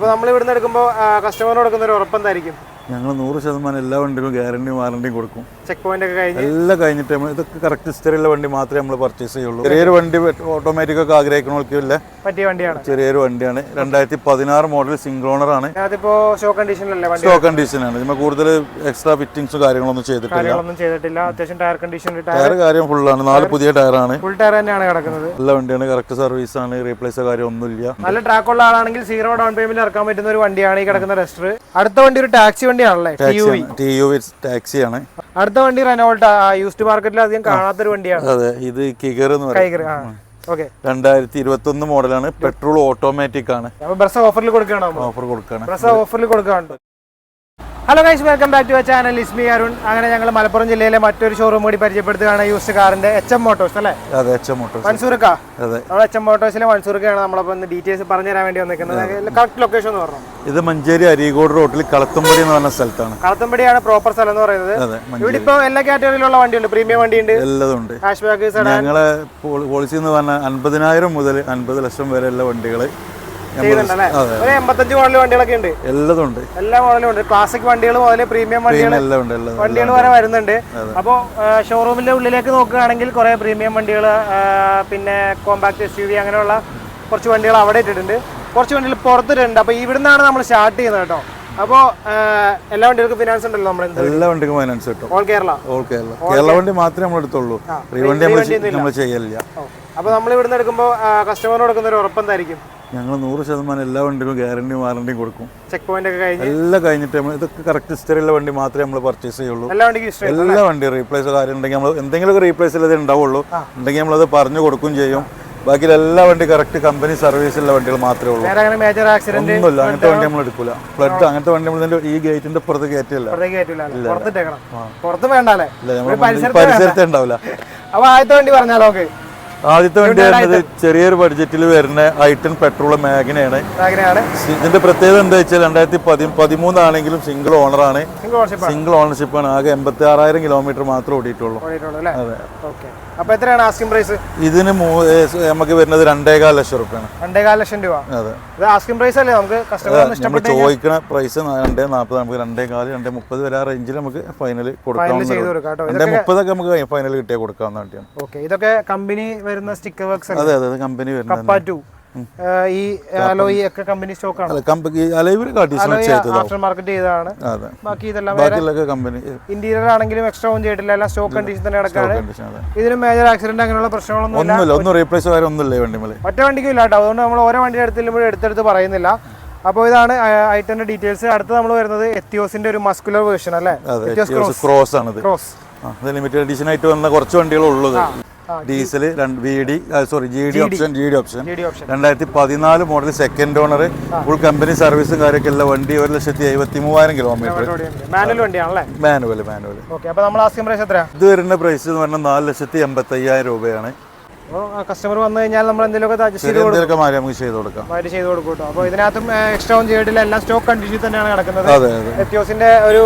അപ്പോൾ നമ്മൾ ഇവിടുന്ന് എടുക്കുമ്പോൾ കസ്റ്റമറിന് കൊടുക്കുന്ന ഒരു ഉറപ്പെന്തായിരിക്കും ഞങ്ങൾ നൂറ് ശതമാനം എല്ലാ വണ്ടിക്കും ഗ്യാരണ്ടിയും വാറണ്ടിയും കൊടുക്കും. ചെക്ക് പോയിന്റ് ഒക്കെ കഴിഞ്ഞ്? എല്ലാം കഴിഞ്ഞിട്ട് നമ്മൾ ഇതൊക്കെ കറക്റ്റ് ഹിസ്റ്ററിയുള്ള വണ്ടി മാത്രമേ നമ്മൾ പർച്ചേസ് ചെയ്യുള്ളൂ. ചെറിയൊരു വണ്ടി ഓട്ടോമാറ്റിക് ഒക്കെ ആഗ്രഹിക്കണവർക്കില്ല പറ്റിയ വണ്ടിയാണ്. ചെറിയൊരു വണ്ടിയാണ്. രണ്ടായിരത്തി പതിനാറ് മോഡൽ സിംഗിൾ ഓണർ ആണ്. അതിപ്പോ ഷോ കണ്ടീഷനിലല്ലേ വണ്ടി കണ്ടീഷനാണ് കണ്ടീഷൻ ആണ്. നമ്മൾ കൂടുതൽ എക്സ്ട്രാ ഫിറ്റിംഗ്സ് കാര്യങ്ങളൊന്നും ചെയ്തിട്ടില്ല. ഒന്നും ചെയ്തിട്ടില്ല. അത്യാവശ്യം ടയർ കണ്ടീഷൻ ടയർ കാര്യം ഫുൾ ആണ്. നാല് പുതിയ ടയറാണ് ഫുൾ ടയർ തന്നെയാണ് കിടക്കുന്നത്. നല്ല വണ്ടിയാണ്. കറക്റ്റ് സർവീസ് ആണ്. റീപ്ലേസ് കാര്യം ഒന്നുമില്ല. നല്ല ട്രാക്ക് ഉള്ള ആളാണെങ്കിൽ സീറോ ഡൗൺ പേയ്മെന്റ് ഇറക്കാൻ പറ്റുന്ന ഒരു വണ്ടിയാണ് ഈ കിടക്കുന്ന റെസ്റ്റർ അടുത്ത വണ്ടി ഒരു taxi വണ്ടിയാണല്ലേ? T U V T U അടുത്ത വണ്ടി റെനോൾട്ട് യൂസ്ഡ് മാർക്കറ്റിൽ അധികം കാണാത്തൊരു വണ്ടിയാണ്. അതെ ഇത് കിഗർ എന്ന് പറയും. കൈകർ ആ. ഓക്കെ രണ്ടായിരത്തി ഇരുപത്തി ഒന്ന് മോഡലാണ് പെട്രോൾ ഓട്ടോമാറ്റിക് ആണ്. ഓഫറിൽ കൊടുക്കുകയാണ് ഓഫർ കൊടുക്കാണ് ബ്രസ് ഓഫറിൽ കൊടുക്കുകയാണ് hello guys welcome back to a channel ഇസ്മി അരുൺ അങ്ങനെ ഞങ്ങൾ മലപ്പുറം ജില്ലയിലെ മറ്റൊരു ഷോറൂം കൂടി പരിചയപ്പെടുത്തുകയാണ് യൂസ് കാറിന്റെ എച്ച് എം മോട്ടോഴ്സ് അല്ലേ? അതെ എച്ച് എം മോട്ടോഴ്സ് മൻസൂർക്ക? അതെ. നമ്മൾ എച്ച് എം മോട്ടോഴ്സിലെ മൻസൂർക്കയാണ് നമ്മളപ്പോൾ ഒന്ന് ഡീറ്റെയിൽസ് പറഞ്ഞു തരാൻ വേണ്ടി വന്നിരിക്കുന്നത്. കറക്റ്റ് ലൊക്കേഷൻ എന്ന് പറഞ്ഞു. ഇത് മഞ്ചേരി അരീകോട് റോട്ടിൽ കളത്തുംപടി എന്ന് പറഞ്ഞ സ്ഥലത്താണ്. കളത്തമ്പടിയാണ് പ്രോപ്പർ സ്ഥലം എന്ന് പറയുന്നത്. അതെ ഇവിടെ ഇപ്പോൾ എല്ലാ കാറ്റഗറിയിലുള്ള വണ്ടിയുണ്ട്. പ്രീമിയം വണ്ടിയുണ്ട്. എല്ലാതുണ്ട് ഉണ്ട്. ഹാഷ് ബാക്ക് സെഡാൻ ഞങ്ങളെ പോളിസി എന്ന് പറഞ്ഞാൽ അൻപതിനായിരം മുതൽ അൻപത് ലക്ഷം വരെയുള്ള വണ്ടികൾ ഒരു എൺപത്തഞ്ച് മോഡൽ വണ്ടികളൊക്കെ ഉണ്ട്. എല്ലതും ഉണ്ട്. എല്ലാ മോഡലും ഉണ്ട്. ക്ലാസിക് വണ്ടികൾ മുതൽ പ്രീമിയം വണ്ടികൾ എല്ലാം എല്ലാം വണ്ടികൾ വരെ വരുന്നുണ്ട്. അപ്പോൾ ഷോറൂമിന്റെ ഉള്ളിലേക്ക് നോക്കുകയാണെങ്കിൽ കുറെ പ്രീമിയം വണ്ടികൾ പിന്നെ കോമ്പാക്ട് എസ് യു വി അങ്ങനെയുള്ള കുറച്ച് വണ്ടികൾ അവിടെ ഇട്ടിട്ടുണ്ട്. കുറച്ച് വണ്ടികൾ പുറത്തിട്ടുണ്ട്. അപ്പോൾ ഇവിടുന്നാണ് നമ്മൾ സ്റ്റാർട്ട് ചെയ്യുന്നത് കേട്ടോ. അപ്പോൾ എല്ലാ വണ്ടികൾക്കും ഫിനാൻസ് ഉണ്ടല്ലോ നമ്മൾ എല്ലാ വണ്ടിക്കും ഫൈനാൻസ് കിട്ടും. ഓൾ കേരള ഓൾ കേരള കേരള വണ്ടി മാത്രമേ നമ്മൾ എടുത്തുള്ളൂ ഫ്രീ വണ്ടി നമ്മൾ ചെയ്യലില്ല. അപ്പൊ നമ്മൾ ഇവിടുന്ന് എടുക്കുമ്പോൾ കസ്റ്റമറിന് കൊടുക്കുന്ന ഒരു ഉറപ്പെന്തായിരിക്കും ഞങ്ങൾ നൂറ് ശതമാനം എല്ലാ വണ്ടിക്കും ഗ്യാരണ്ടി വാറണ്ടിയും കൊടുക്കും. ചെക്ക് പോയിന്റ് ഒക്കെ കഴിഞ്ഞ്? എല്ലാം കഴിഞ്ഞിട്ട് നമ്മൾ ഇതൊക്കെ കറക്റ്റ് ഹിസ്റ്ററിയുള്ള വണ്ടി മാത്രമേ നമ്മൾ പർച്ചേസ് ചെയ്യുള്ളൂ. എല്ലാ വണ്ടിക്കും ഇഷ്ടം എല്ലാ വണ്ടി റീപ്ലേസ് കാര്യം ഉണ്ടെങ്കിൽ നമ്മൾ എന്തെങ്കിലുമൊക്കെ റീപ്ലേസ് ഉള്ളത് ഉണ്ടാവുള്ളൂ. ഉണ്ടെങ്കിൽ നമ്മളത് പറഞ്ഞു കൊടുക്കും ചെയ്യും. ബാക്കി എല്ലാ വണ്ടി കറക്റ്റ് കമ്പനി സർവീസുള്ള വണ്ടികൾ മാത്രമേ ഉള്ളൂ. ഒന്നുമില്ല അങ്ങനത്തെ വണ്ടി നമ്മൾ എടുക്കൂല. ഫ്ലഡ് അങ്ങനത്തെ വണ്ടി നമ്മൾ ഈ ഗേറ്റിന്റെ പുറത്ത് കയറ്റില്ല പരിസരത്തെ ഉണ്ടാവില്ല. അപ്പൊ ആദ്യത്തെ വണ്ടി പറഞ്ഞാലോ ആദ്യത്തെ വണ്ടി വരുന്നത് ചെറിയൊരു ബഡ്ജറ്റിൽ വരുന്ന ഐട്ടൺ പെട്രോൾ മാഗിനയാണ് ഇതിന്റെ പ്രത്യേകത എന്താ വെച്ചാൽ രണ്ടായിരത്തി പതി പതിമൂന്നാണെങ്കിലും സിംഗിൾ ഓണർ ആണ്. സിംഗിൾ ഓണർഷിപ്പ് ആണ്. ആകെ എൺപത്തി ആറായിരം കിലോമീറ്റർ മാത്രമേ ഓടിയിട്ടുള്ളൂ. അതെ. ഓക്കെ അപ്പൊ എത്രയാണ് ആസ്കിംഗ് പ്രൈസ് ഇതിന് നമുക്ക് വരുന്നത് രണ്ടേകാൽ ലക്ഷം രൂപയാണ് രണ്ടേകാൽ ലക്ഷം രൂപ. അതെ. ഇത് ആസ്കിംഗ് പ്രൈസ് അല്ലേ? നമുക്ക് കസ്റ്റമർ നമ്മൾ ചോദിക്കുന്ന പ്രൈസ് രണ്ടേ നാൽപ്പത് നമുക്ക് രണ്ടേ കാൽ രണ്ടേ മുപ്പത് വരെ ആ റേഞ്ചിൽ നമുക്ക് ഫൈനൽ കൊടുക്കാം രണ്ടേ മുപ്പതൊക്കെ നമുക്ക് ഫൈനൽ കിട്ടിയാൽ കൊടുക്കാവുന്ന വണ്ടിയാണ്. ഓക്കെ ഇതൊക്കെ കമ്പനി വരുന്ന സ്റ്റിക്കർ വർക്ക്സ് അതെ അതെ കമ്പനി വരുന്നത് ഈ അലോയി ഒക്കെ കമ്പനി സ്റ്റോക്ക് ആണ്? അല്ല കമ്പനി അലൈവർ അഡീഷണൽ ചെയ്തതാവും. ആഫ്റ്റർ മാർക്കറ്റ് ചെയ്തതാണ് ബാക്കി ഇതെല്ലാം കമ്പനി ഇന്റീരിയർ ആണെങ്കിലും എക്സ്ട്രാ ഒന്നും ചെയ്തിട്ടില്ല. എല്ലാം സ്റ്റോക്ക് കണ്ടീഷൻ തന്നെ കിടക്കാണ് ഇതിന് മേജർ ആക്സിഡന്റ് അങ്ങനെയുള്ള പ്രശ്നങ്ങളൊന്നും ഒന്നും റീപ്ലേസ് ഒന്നുമില്ല വണ്ടിമേലെ. ഒറ്റ വണ്ടിക്കും ഇല്ല കേട്ടോ. അതുകൊണ്ട് നമ്മൾ ഓരോ വണ്ടി എടുത്തില്ലുമ്പോഴും എടുത്തെടുത്ത് പറയുന്നില്ല. അപ്പോൾ ഇതാണ് ഐറ്റന്റെ ഡീറ്റെയിൽസ് അടുത്ത് നമ്മൾ വരുന്നത് എത്തിയോസിന്റെ ഒരു മസ്കുലർ വേർഷൻ അല്ലേ? ക്രോസ് ആണ് ക്രോസ് ലിമിറ്റഡ് എഡിഷൻ ആയിട്ട് വന്ന കുറച്ച് വണ്ടികളുള്ളത് diesel V D sorry G D option G D option രണ്ടായിരത്തി പതിനാല് model second owner full company സർവീസും കാര്യമൊക്കെ ഉള്ള വണ്ടി ഒരു ലക്ഷത്തി എഴുപത്തി മൂവായിരം കിലോമീറ്റർ മാനുവൽ മാനുവൽ ഇത് വരുന്ന പ്രൈസ് എന്ന് പറഞ്ഞാൽ നാല് ലക്ഷത്തി എൺപത്തി അയ്യായിരം രൂപയാണ്. അപ്പോൾ കസ്റ്റമർ വന്നു കഴിഞ്ഞാൽ നമ്മൾ എന്തെങ്കിലുമൊക്കെ അഡ്ജസ്റ്റ് ചെയ്ത് മാറി നമുക്ക് ചെയ്ത് കൊടുക്കാം. മാറ്റി ചെയ്ത് കൊടുക്കും കേട്ടോ. അപ്പോൾ ഇതിനകത്തും എക്സ്ട്രാ ഒന്നും ചെയ്തിട്ടില്ല. എല്ലാം സ്റ്റോക്ക് കണ്ടീഷനിൽ തന്നെയാണ് കിടക്കുന്നത്. എത്തിയോസിന്റെ ഒരു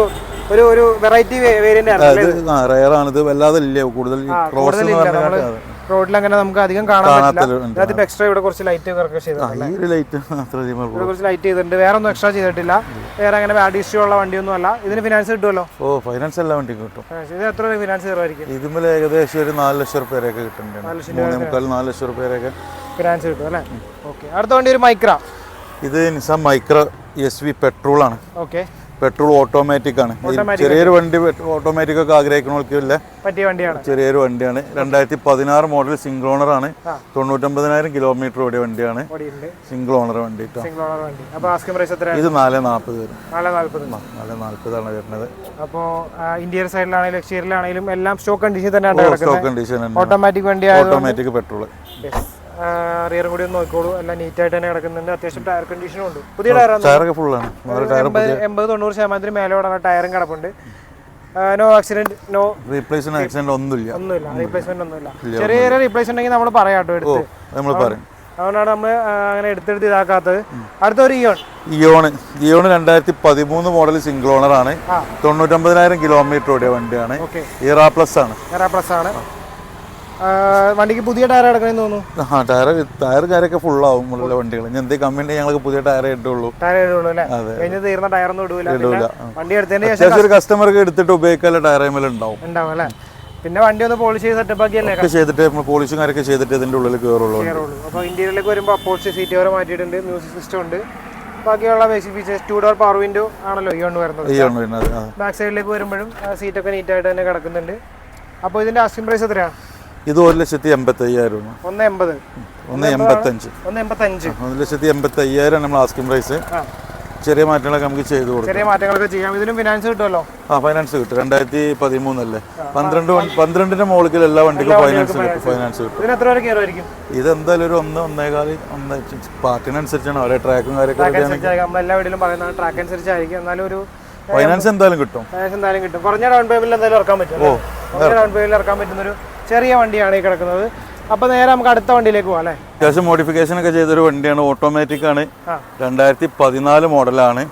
ഒരു ഒരു വെറൈറ്റി വേരിയന്റ് ആണ് ഇത് വല്ലാതെ ഇല്ല. കൂടുതൽ റോഡിൽ അങ്ങനെ നമുക്ക് അധികം കാണാൻ പറ്റില്ല. എക്സ്ട്രാ ഇവിടെ കുറച്ച് ലൈറ്റ് കുറച്ച് ലൈറ്റ് ചെയ്തിട്ടുണ്ട്. വേറെ ഒന്നും എക്സ്ട്രാ ചെയ്തിട്ടില്ല. വേറെ അങ്ങനെ ബാഡ് ഇഷ്യൂ ഉള്ള വണ്ടിയൊന്നും അല്ല. ഇതിന് ഫിനാൻസ് കിട്ടുമല്ലോ? ഓ ഫൈനാൻസ് എല്ലാ വണ്ടിക്കും കിട്ടും. ഇത് എത്ര ഫിനാൻസ് കയറുമായിരിക്കും ഇതിന്മേൽ ഏകദേശം ഒരു നാല് ലക്ഷം റുപ്യൊക്കെ കിട്ടുന്നുണ്ട്. നാല് ലക്ഷം റുപ്യൊക്കെ ഫിനാൻസ് കിട്ടും അല്ലേ? ഓക്കെ അടുത്ത വണ്ടി ഒരു മൈക്ര. ഇത് Nissan Micra S V petrol ആണ്. ഓക്കെ പെട്രോൾ ഓട്ടോമാറ്റിക് ആണ്. ചെറിയൊരു വണ്ടി ഓട്ടോമാറ്റിക് ഒക്കെ ആഗ്രഹിക്കണവർക്കില്ല പറ്റിയ വണ്ടിയാണ്. ചെറിയൊരു വണ്ടിയാണ്. രണ്ടായിരത്തി പതിനാറ് മോഡൽ സിംഗിൾ ഓണർ ആണ് തൊണ്ണൂറ്റൊമ്പതിനായിരം കിലോമീറ്റർ ഓടിയ വണ്ടിയാണ്. സിംഗിൾ ഓണർ വണ്ടി ഇത് നാല് നാൽപ്പത് വരും. നാല് നാൽപ്പത്. നാല് നാൽപ്പതാണ് വരുന്നത്. അപ്പോൾ ഇന്റീരിയർ സൈഡിലാണെങ്കിലും എല്ലാം സ്റ്റോക്ക് കണ്ടീഷൻ തന്നെയാണ് കിടക്കുന്നത്. സ്റ്റോക്ക് കണ്ടീഷൻ ഓട്ടോമാറ്റിക് വണ്ടി ഓട്ടോമാറ്റിക് പെട്രോൾ റിയറും കൂടി ഒന്ന് നോക്കിക്കോളൂ. എല്ലാം നീറ്റ് ആയിട്ട് തന്നെ കിടക്കുന്നുണ്ട്. അത്യാവശ്യം ടയർ കണ്ടീഷനും ഉണ്ട്. പുതിയ ടയറാണ് ടയറൊക്കെ ഫുള്ളാണ് എൺപത് തൊണ്ണൂറ് ശതമാനത്തിന് മേലോടാണ് ടയറും കിടപ്പുണ്ട്. No accident no replacement accident ഒന്നുമില്ല. ഒന്നുമില്ല. റീപ്ലേസ്മെന്റ് ഒന്നുമില്ല. ചെറിയ ചെറിയ റീപ്ലേസ് ഉണ്ടെങ്കിൽ നമ്മൾ പറയാം കേട്ടോ എടുത്ത്. നമ്മൾ പറയും. അതുകൊണ്ടാണ് നമ്മൾ അങ്ങനെ എടുത്തെടുത്ത് ഇതാക്കാത്തത്. അടുത്ത ഒരു ഇയോൺ ഇയോൺ ഇയോണ് രണ്ടായിരത്തി പതിമൂന്ന് മോഡൽ സിംഗിൾ ഓണർ ആണ്. തൊണ്ണൂറ്റൊമ്പതിനായിരം കിലോമീറ്റർ ഓടിയ വണ്ടിയാണ്. ഇറ പ്ലസ് ആണ്. ഇറാ പ്ലസ് ആണ്. വണ്ടിക്ക് പുതിയ ടയർ എടുക്കണമെന്ന് തോന്നുന്നു. ആ ടയർ ടയർ ഫുൾ ആവും ഉള്ള വണ്ടികൾ ഇനി എന്തേ കമ്പനി ഞങ്ങൾക്ക് പുതിയ ടയർ ഇട്ടുള്ളൂ ടയർ ഇടുള്ളൂ അല്ലേ. കഴിഞ്ഞ് തീർന്ന ടയർ ഒന്നും ഇടൂല. ഇടൂല. വണ്ടി എടുത്തതിന് ശേഷം ഒരു കസ്റ്റമർക്ക് എടുത്തിട്ട് ഉപയോഗിക്കാനുള്ള ടയർ മേലെ ഉണ്ടാവും. ഉണ്ടാവും അല്ലേ? പിന്നെ വണ്ടി ഒന്ന് പോളിഷ് ചെയ്ത് സെറ്റപ്പ് ആക്കിയല്ലേ? ചെയ്തിട്ട് നമ്മൾ പോളിഷും കാര്യമൊക്കെ ചെയ്തിട്ട് ഇതിന്റെ ഉള്ളിൽ കയറുള്ളൂ അപ്പോൾ ഇന്ത്യയിലേക്ക് വരുമ്പോൾ അപ്പോസ്റ്റ് സീറ്റ് വരെ മാറ്റിയിട്ടുണ്ട്. മ്യൂസിക് സിസ്റ്റം ഉണ്ട്. ബാക്കിയുള്ള basic features two door power window ആണല്ലോ ഈ കൊണ്ട് വരുന്നത്. ബാക്ക് സൈഡിലേക്ക് വരുമ്പോഴും സീറ്റൊക്കെ നീറ്റായിട്ട് തന്നെ കിടക്കുന്നുണ്ട്. അപ്പോൾ ഇതിന്റെ ആസ്കിംഗ് പ്രൈസ് എത്രയാണ് ഇത് ഒരു ലക്ഷത്തി എൺപത്തി അയ്യായിരം ഒന്ന് എൺപത്. ഒന്ന് എൺപത്തഞ്ച്. ഒന്ന് എൺപത്തഞ്ച്. ഒന്ന് ലക്ഷത്തി എൺപത്തി അയ്യായിരം നമ്മൾ ആസ്കിംഗ് പ്രൈസ് ചെറിയ മാറ്റങ്ങളൊക്കെ നമുക്ക് ചെയ്തു കൊടുക്കും. ചെറിയ മാറ്റങ്ങളൊക്കെ ചെയ്യാം. ഇതിനും ഫിനാൻസ് കിട്ടുമല്ലോ? ആ ഫൈനാൻസ് കിട്ടും. രണ്ടായിരത്തി പതിമൂന്നല്ലേ പന്ത്രണ്ട് പന്ത്രണ്ടിന്റെ മുകളിൽ എല്ലാ വണ്ടിക്കും ഫൈനാൻസ് കിട്ടും ഫൈനാൻസ് കിട്ടും. ഇത് എന്തായാലും ഒരു ഒന്ന് ഒന്നേകാൽ ഒന്ന് പാർട്ടിനനുസരിച്ചാണ്. അവരെ ട്രാക്കും കാര്യമൊക്കെ എല്ലാ വീട്ടിലും പറയുന്നത് ട്രാക്ക് അനുസരിച്ചായിരിക്കും. എന്നാലും ഒരു ഫൈനാൻസ് എന്തായാലും കിട്ടും. ഫൈനാൻസ് എന്തായാലും കിട്ടും. കുറഞ്ഞ ഡൗൺ പേയ്മെന്റ് എന്തായാലും ഇറക്കാൻ പറ്റും ഡൗൺ പേയ്മെന്റിൽ ഇറക്കാൻ പറ്റുന്ന ഒരു ചെറിയ വണ്ടിയാണ് ഈ കിടക്കുന്നത്. അപ്പോൾ നേരെ നമുക്ക് അടുത്ത വണ്ടിയിലേക്ക് പോകാം അല്ലേ? അത്യാവശ്യം മോഡിഫിക്കേഷൻ ഒക്കെ ചെയ്തൊരു വണ്ടിയാണ് ഓട്ടോമാറ്റിക് ആണ്. രണ്ടായിരത്തി പതിനാല് മോഡലാണ്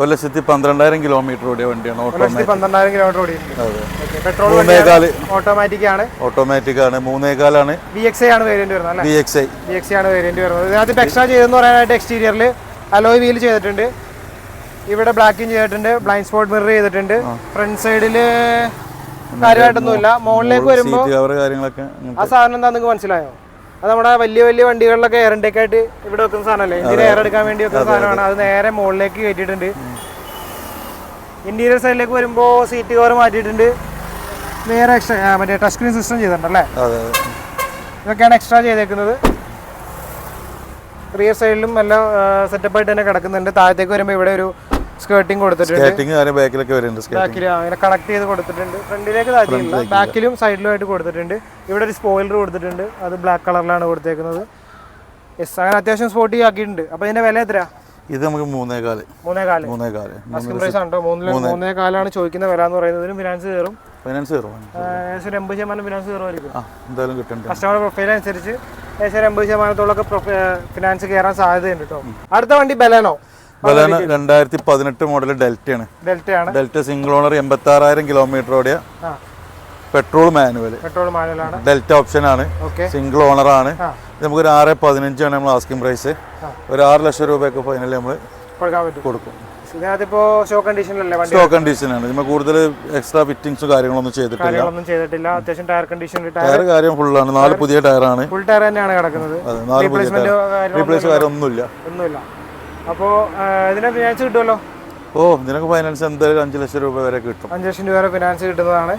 ഒരു ലക്ഷത്തി പന്ത്രണ്ടായിരം കിലോമീറ്റർ ഓടിയ വണ്ടിയാണ് ഓട്ടോമാറ്റിക് ഓട്ടോമാറ്റിക് ആണ്. ഓട്ടോമാറ്റിക് ആണ്. മൂന്നേകാലാണ്. ബി എക്സ് ആണ് വേരിയന്റ് വരുന്നത് B X I B X ആണ് വേരിയന്റ് വരുന്നത്. ഇതിനകത്ത് എക്സ്ട്രാ ചെയ്തെന്ന് പറയാനായിട്ട് എക്സ്റ്റീരിയറിൽ അലോയ് വീൽ ചെയ്തിട്ടുണ്ട്. ഇവിടെ ബ്ലാക്കിങ് ചെയ്തിട്ടുണ്ട്. ബ്ലൈൻഡ് സ്പോട്ട് മിറർ ചെയ്തിട്ടുണ്ട്. ഫ്രണ്ട് സൈഡിൽ കാര്യമായിട്ടൊന്നുമില്ല. മുകളിലേക്ക് വരുമ്പോൾ കാര്യങ്ങളൊക്കെ ആ സാധനം എന്താ നിങ്ങൾക്ക് മനസ്സിലായോ? അത് നമ്മുടെ വലിയ വലിയ വണ്ടികളിലൊക്കെ എയർ ഇൻടേക്ക് ആയിട്ട് ഇവിടെ വെക്കുന്ന സാധനമല്ലേ? ഇന്ത്യയിൽ എയർ എടുക്കാൻ വേണ്ടി വെക്കുന്ന സാധനമാണ്. അത്. നേരെ മുകളിലേക്ക് കയറ്റിയിട്ടുണ്ട്. ഇന്റീരിയർ സൈഡിലേക്ക് വരുമ്പോൾ സീറ്റ് കവർ മാറ്റിയിട്ടുണ്ട്. വേറെ എക്സ്ട്രാ മറ്റേ ടച്ച് സ്ക്രീൻ സിസ്റ്റം ചെയ്തിട്ടുണ്ടല്ലേ? ഇതൊക്കെയാണ് എക്സ്ട്രാ ചെയ്തേക്കുന്നത്. റിയർ സൈഡിലും എല്ലാം സെറ്റപ്പായിട്ട് തന്നെ കിടക്കുന്നുണ്ട്. താഴത്തേക്ക് വരുമ്പോൾ ഇവിടെ ഒരു സ്കേർട്ടിങ് കൊടുത്തിട്ടുണ്ട്. കാര്യം ബാക്കിലൊക്കെ വരുന്നുണ്ട് ബാക്കിൽ അങ്ങനെ കണക്ട് ചെയ്ത് കൊടുത്തിട്ടുണ്ട്. ഫ്രണ്ടിലേക്ക് താഴ്ത്തിയില്ല ബാക്കിലും സൈഡിലുമായിട്ട് കൊടുത്തിട്ടുണ്ട്. ഇവിടെ ഒരു സ്പോയിലർ കൊടുത്തിട്ടുണ്ട്. അത് ബ്ലാക്ക് കളറിലാണ് കൊടുത്തേക്കുന്നത്. യെസ് അങ്ങനെ അത്യാവശ്യം സ്പോർട്ടി ആക്കിയിട്ടുണ്ട്. അപ്പോൾ ഇതിന്റെ വില എത്രയാ? ഇത് നമുക്ക് മൂന്നേകാൽ. മൂന്നേ കാൽ മൂന്നേകാൽ ആസ്കിംഗ് പ്രൈസ് ആണ്? ട്ടോ മൂന്നിൽ മൂന്നേ കാലാണ് ചോദിക്കുന്ന വില എന്ന് പറയുന്നത് ഫിനാൻസ് കയറും. ഫിനാൻസ് കയറും. എസ് ഏകദേശം എൺപത് ശതമാനം ഫിനാൻസ് കയറുമായിരിക്കും. എന്തായാലും കിട്ടുന്നുണ്ട് കസ്റ്റമർ പ്രൊഫൈൽ അനുസരിച്ച് ഏകദേശം എൺപത് ശതമാനത്തോളൊക്കെ ഫിനാൻസ് കയറാൻ സാധ്യതയുണ്ട് കേട്ടോ അടുത്ത വണ്ടി ബെലനോ ബലാന രണ്ടായിരത്തി പതിനെട്ട് മോഡൽ ഡെൽറ്റയാണ്. ഡെൽറ്റയാണ്. ഡെൽറ്റ സിംഗിൾ ഓണർ എൺപത്തി ആറായിരം കിലോമീറ്റർ ഓടിയ പെട്രോൾ മാനുവൽ പെട്രോൾ മാനുവലാണ് ഡെൽറ്റ ഓപ്ഷൻ ആണ്. സിംഗിൾ ഓണർ ആണ്. നമുക്ക് ഒരു ആറ് പതിനഞ്ചാണ് നമ്മൾ ആസ്കിംഗ് പ്രൈസ് ഒരു ആറ് ലക്ഷം രൂപയൊക്കെ ഫൈനൽ നമ്മൾ കൊടുക്കും. ഇതിനകത്ത് ഷോ കണ്ടീഷനല്ലേ സ്റ്റോക്ക് കണ്ടീഷനാണ് നമ്മൾ കൂടുതൽ എക്സ്ട്രാ ഫിറ്റിംഗ്സും കാര്യങ്ങളൊന്നും ചെയ്തിട്ടില്ല. ചെയ്തിട്ടില്ല. അത്യാവശ്യം ടയർ കണ്ടീഷൻ ടയർ കാര്യം ഫുൾ ആണ്. നാല് പുതിയ ടയറാണ് ഫുൾ ടയർ തന്നെയാണ് കിടക്കുന്നത്. റീപ്ലേസ് കാര്യം ഒന്നുമില്ല. ഒന്നുമില്ല. അപ്പോൾ ഇതിന് ഫിനാൻസ് കിട്ടുമല്ലോ ഓ നിനക്ക് ഫൈനാൻസ് എന്തായാലും അഞ്ച് ലക്ഷം രൂപ വരെ കിട്ടും. അഞ്ച് ലക്ഷം രൂപ വരെ ഫിനാൻസ് കിട്ടുന്നതാണ്.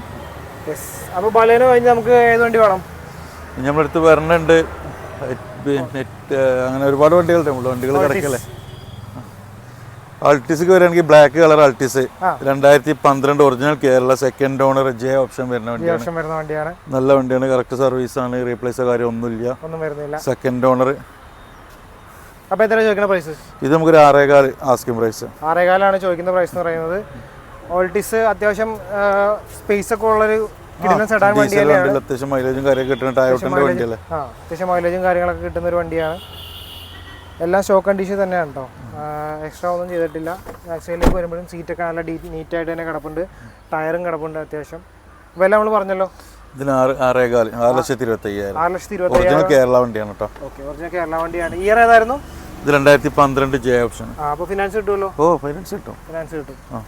യെസ് അപ്പോൾ ബലേനോ കഴിഞ്ഞ് നമുക്ക് ഏത് വണ്ടി വേണം? നമ്മളടുത്ത് വരണുണ്ട്. അങ്ങനെ ഒരുപാട് വണ്ടികളുണ്ട്. നമ്മൾ വണ്ടികൾ കിടക്കല്ലേ? അൾട്ടിസ്ക്ക് വരികയാണെങ്കിൽ ബ്ലാക്ക് കളർ അൾട്ടിസ്. രണ്ടായിരത്തി പന്ത്രണ്ട് original Kerala second owner J option വരുന്ന വണ്ടിയാണ്. നല്ല വണ്ടിയാണ്. കറക്റ്റ് സർവീസ് ആണ്. റീപ്ലേസ് കാര്യം ഒന്നുമില്ല. ഒന്നും സെക്കൻഡ് ഓണർ അപ്പോൾ എത്ര ചോദിക്കുന്ന പ്രൈസ് ഇത് നമുക്കൊരു ആറേകാൽ ആസ്കിംഗ് പ്രൈസ് ആറേകാലാണ് ചോദിക്കുന്ന പ്രൈസ് എന്ന് പറയുന്നത്. ഓൾട്ടിസ് അത്യാവശ്യം സ്പേസ് ഒക്കെ ഉള്ളൊരു അത്യാവശ്യം മൈലേജും കാര്യം കിട്ടുന്ന ടയോട്ടിന്റെ വണ്ടിയല്ലേ? അത്യാവശ്യം മൈലേജും കാര്യങ്ങളൊക്കെ കിട്ടുന്ന ഒരു വണ്ടിയാണ്. എല്ലാം ഷോ കണ്ടീഷൻ തന്നെയാണ് കേട്ടോ എക്സ്ട്രാ ഒന്നും ചെയ്തിട്ടില്ല. ബാക്ക് സൈഡിലേക്ക് വരുമ്പോഴും സീറ്റൊക്കെ നല്ല ഡീ നീറ്റായിട്ട് തന്നെ കിടപ്പുണ്ട്. ടയറും കിടപ്പുണ്ട് അത്യാവശ്യം. വില നമ്മൾ പറഞ്ഞല്ലോ. ഇതിന് ആറ് ആറേകാൽ ആറ് ലക്ഷത്തി ഇരുപത്തി അയ്യായിരം ആറ് ലക്ഷത്തി ഇരുപത്തി ഒറിജിനൽ കേരള വണ്ടിയാണ് കേട്ടോ. ഓക്കെ ഒറിജിനൽ കേരള വണ്ടിയാണ്. ഇയർ ഏതായിരുന്നു? ഇത് രണ്ടായിരത്തി പന്ത്രണ്ട് ജെ ഓപ്ഷൻ അപ്പോൾ ഫിനാൻസ് കിട്ടുമല്ലോ? ഓ ഫിനാൻസ് കിട്ടും. ഫിനാൻസ് കിട്ടും.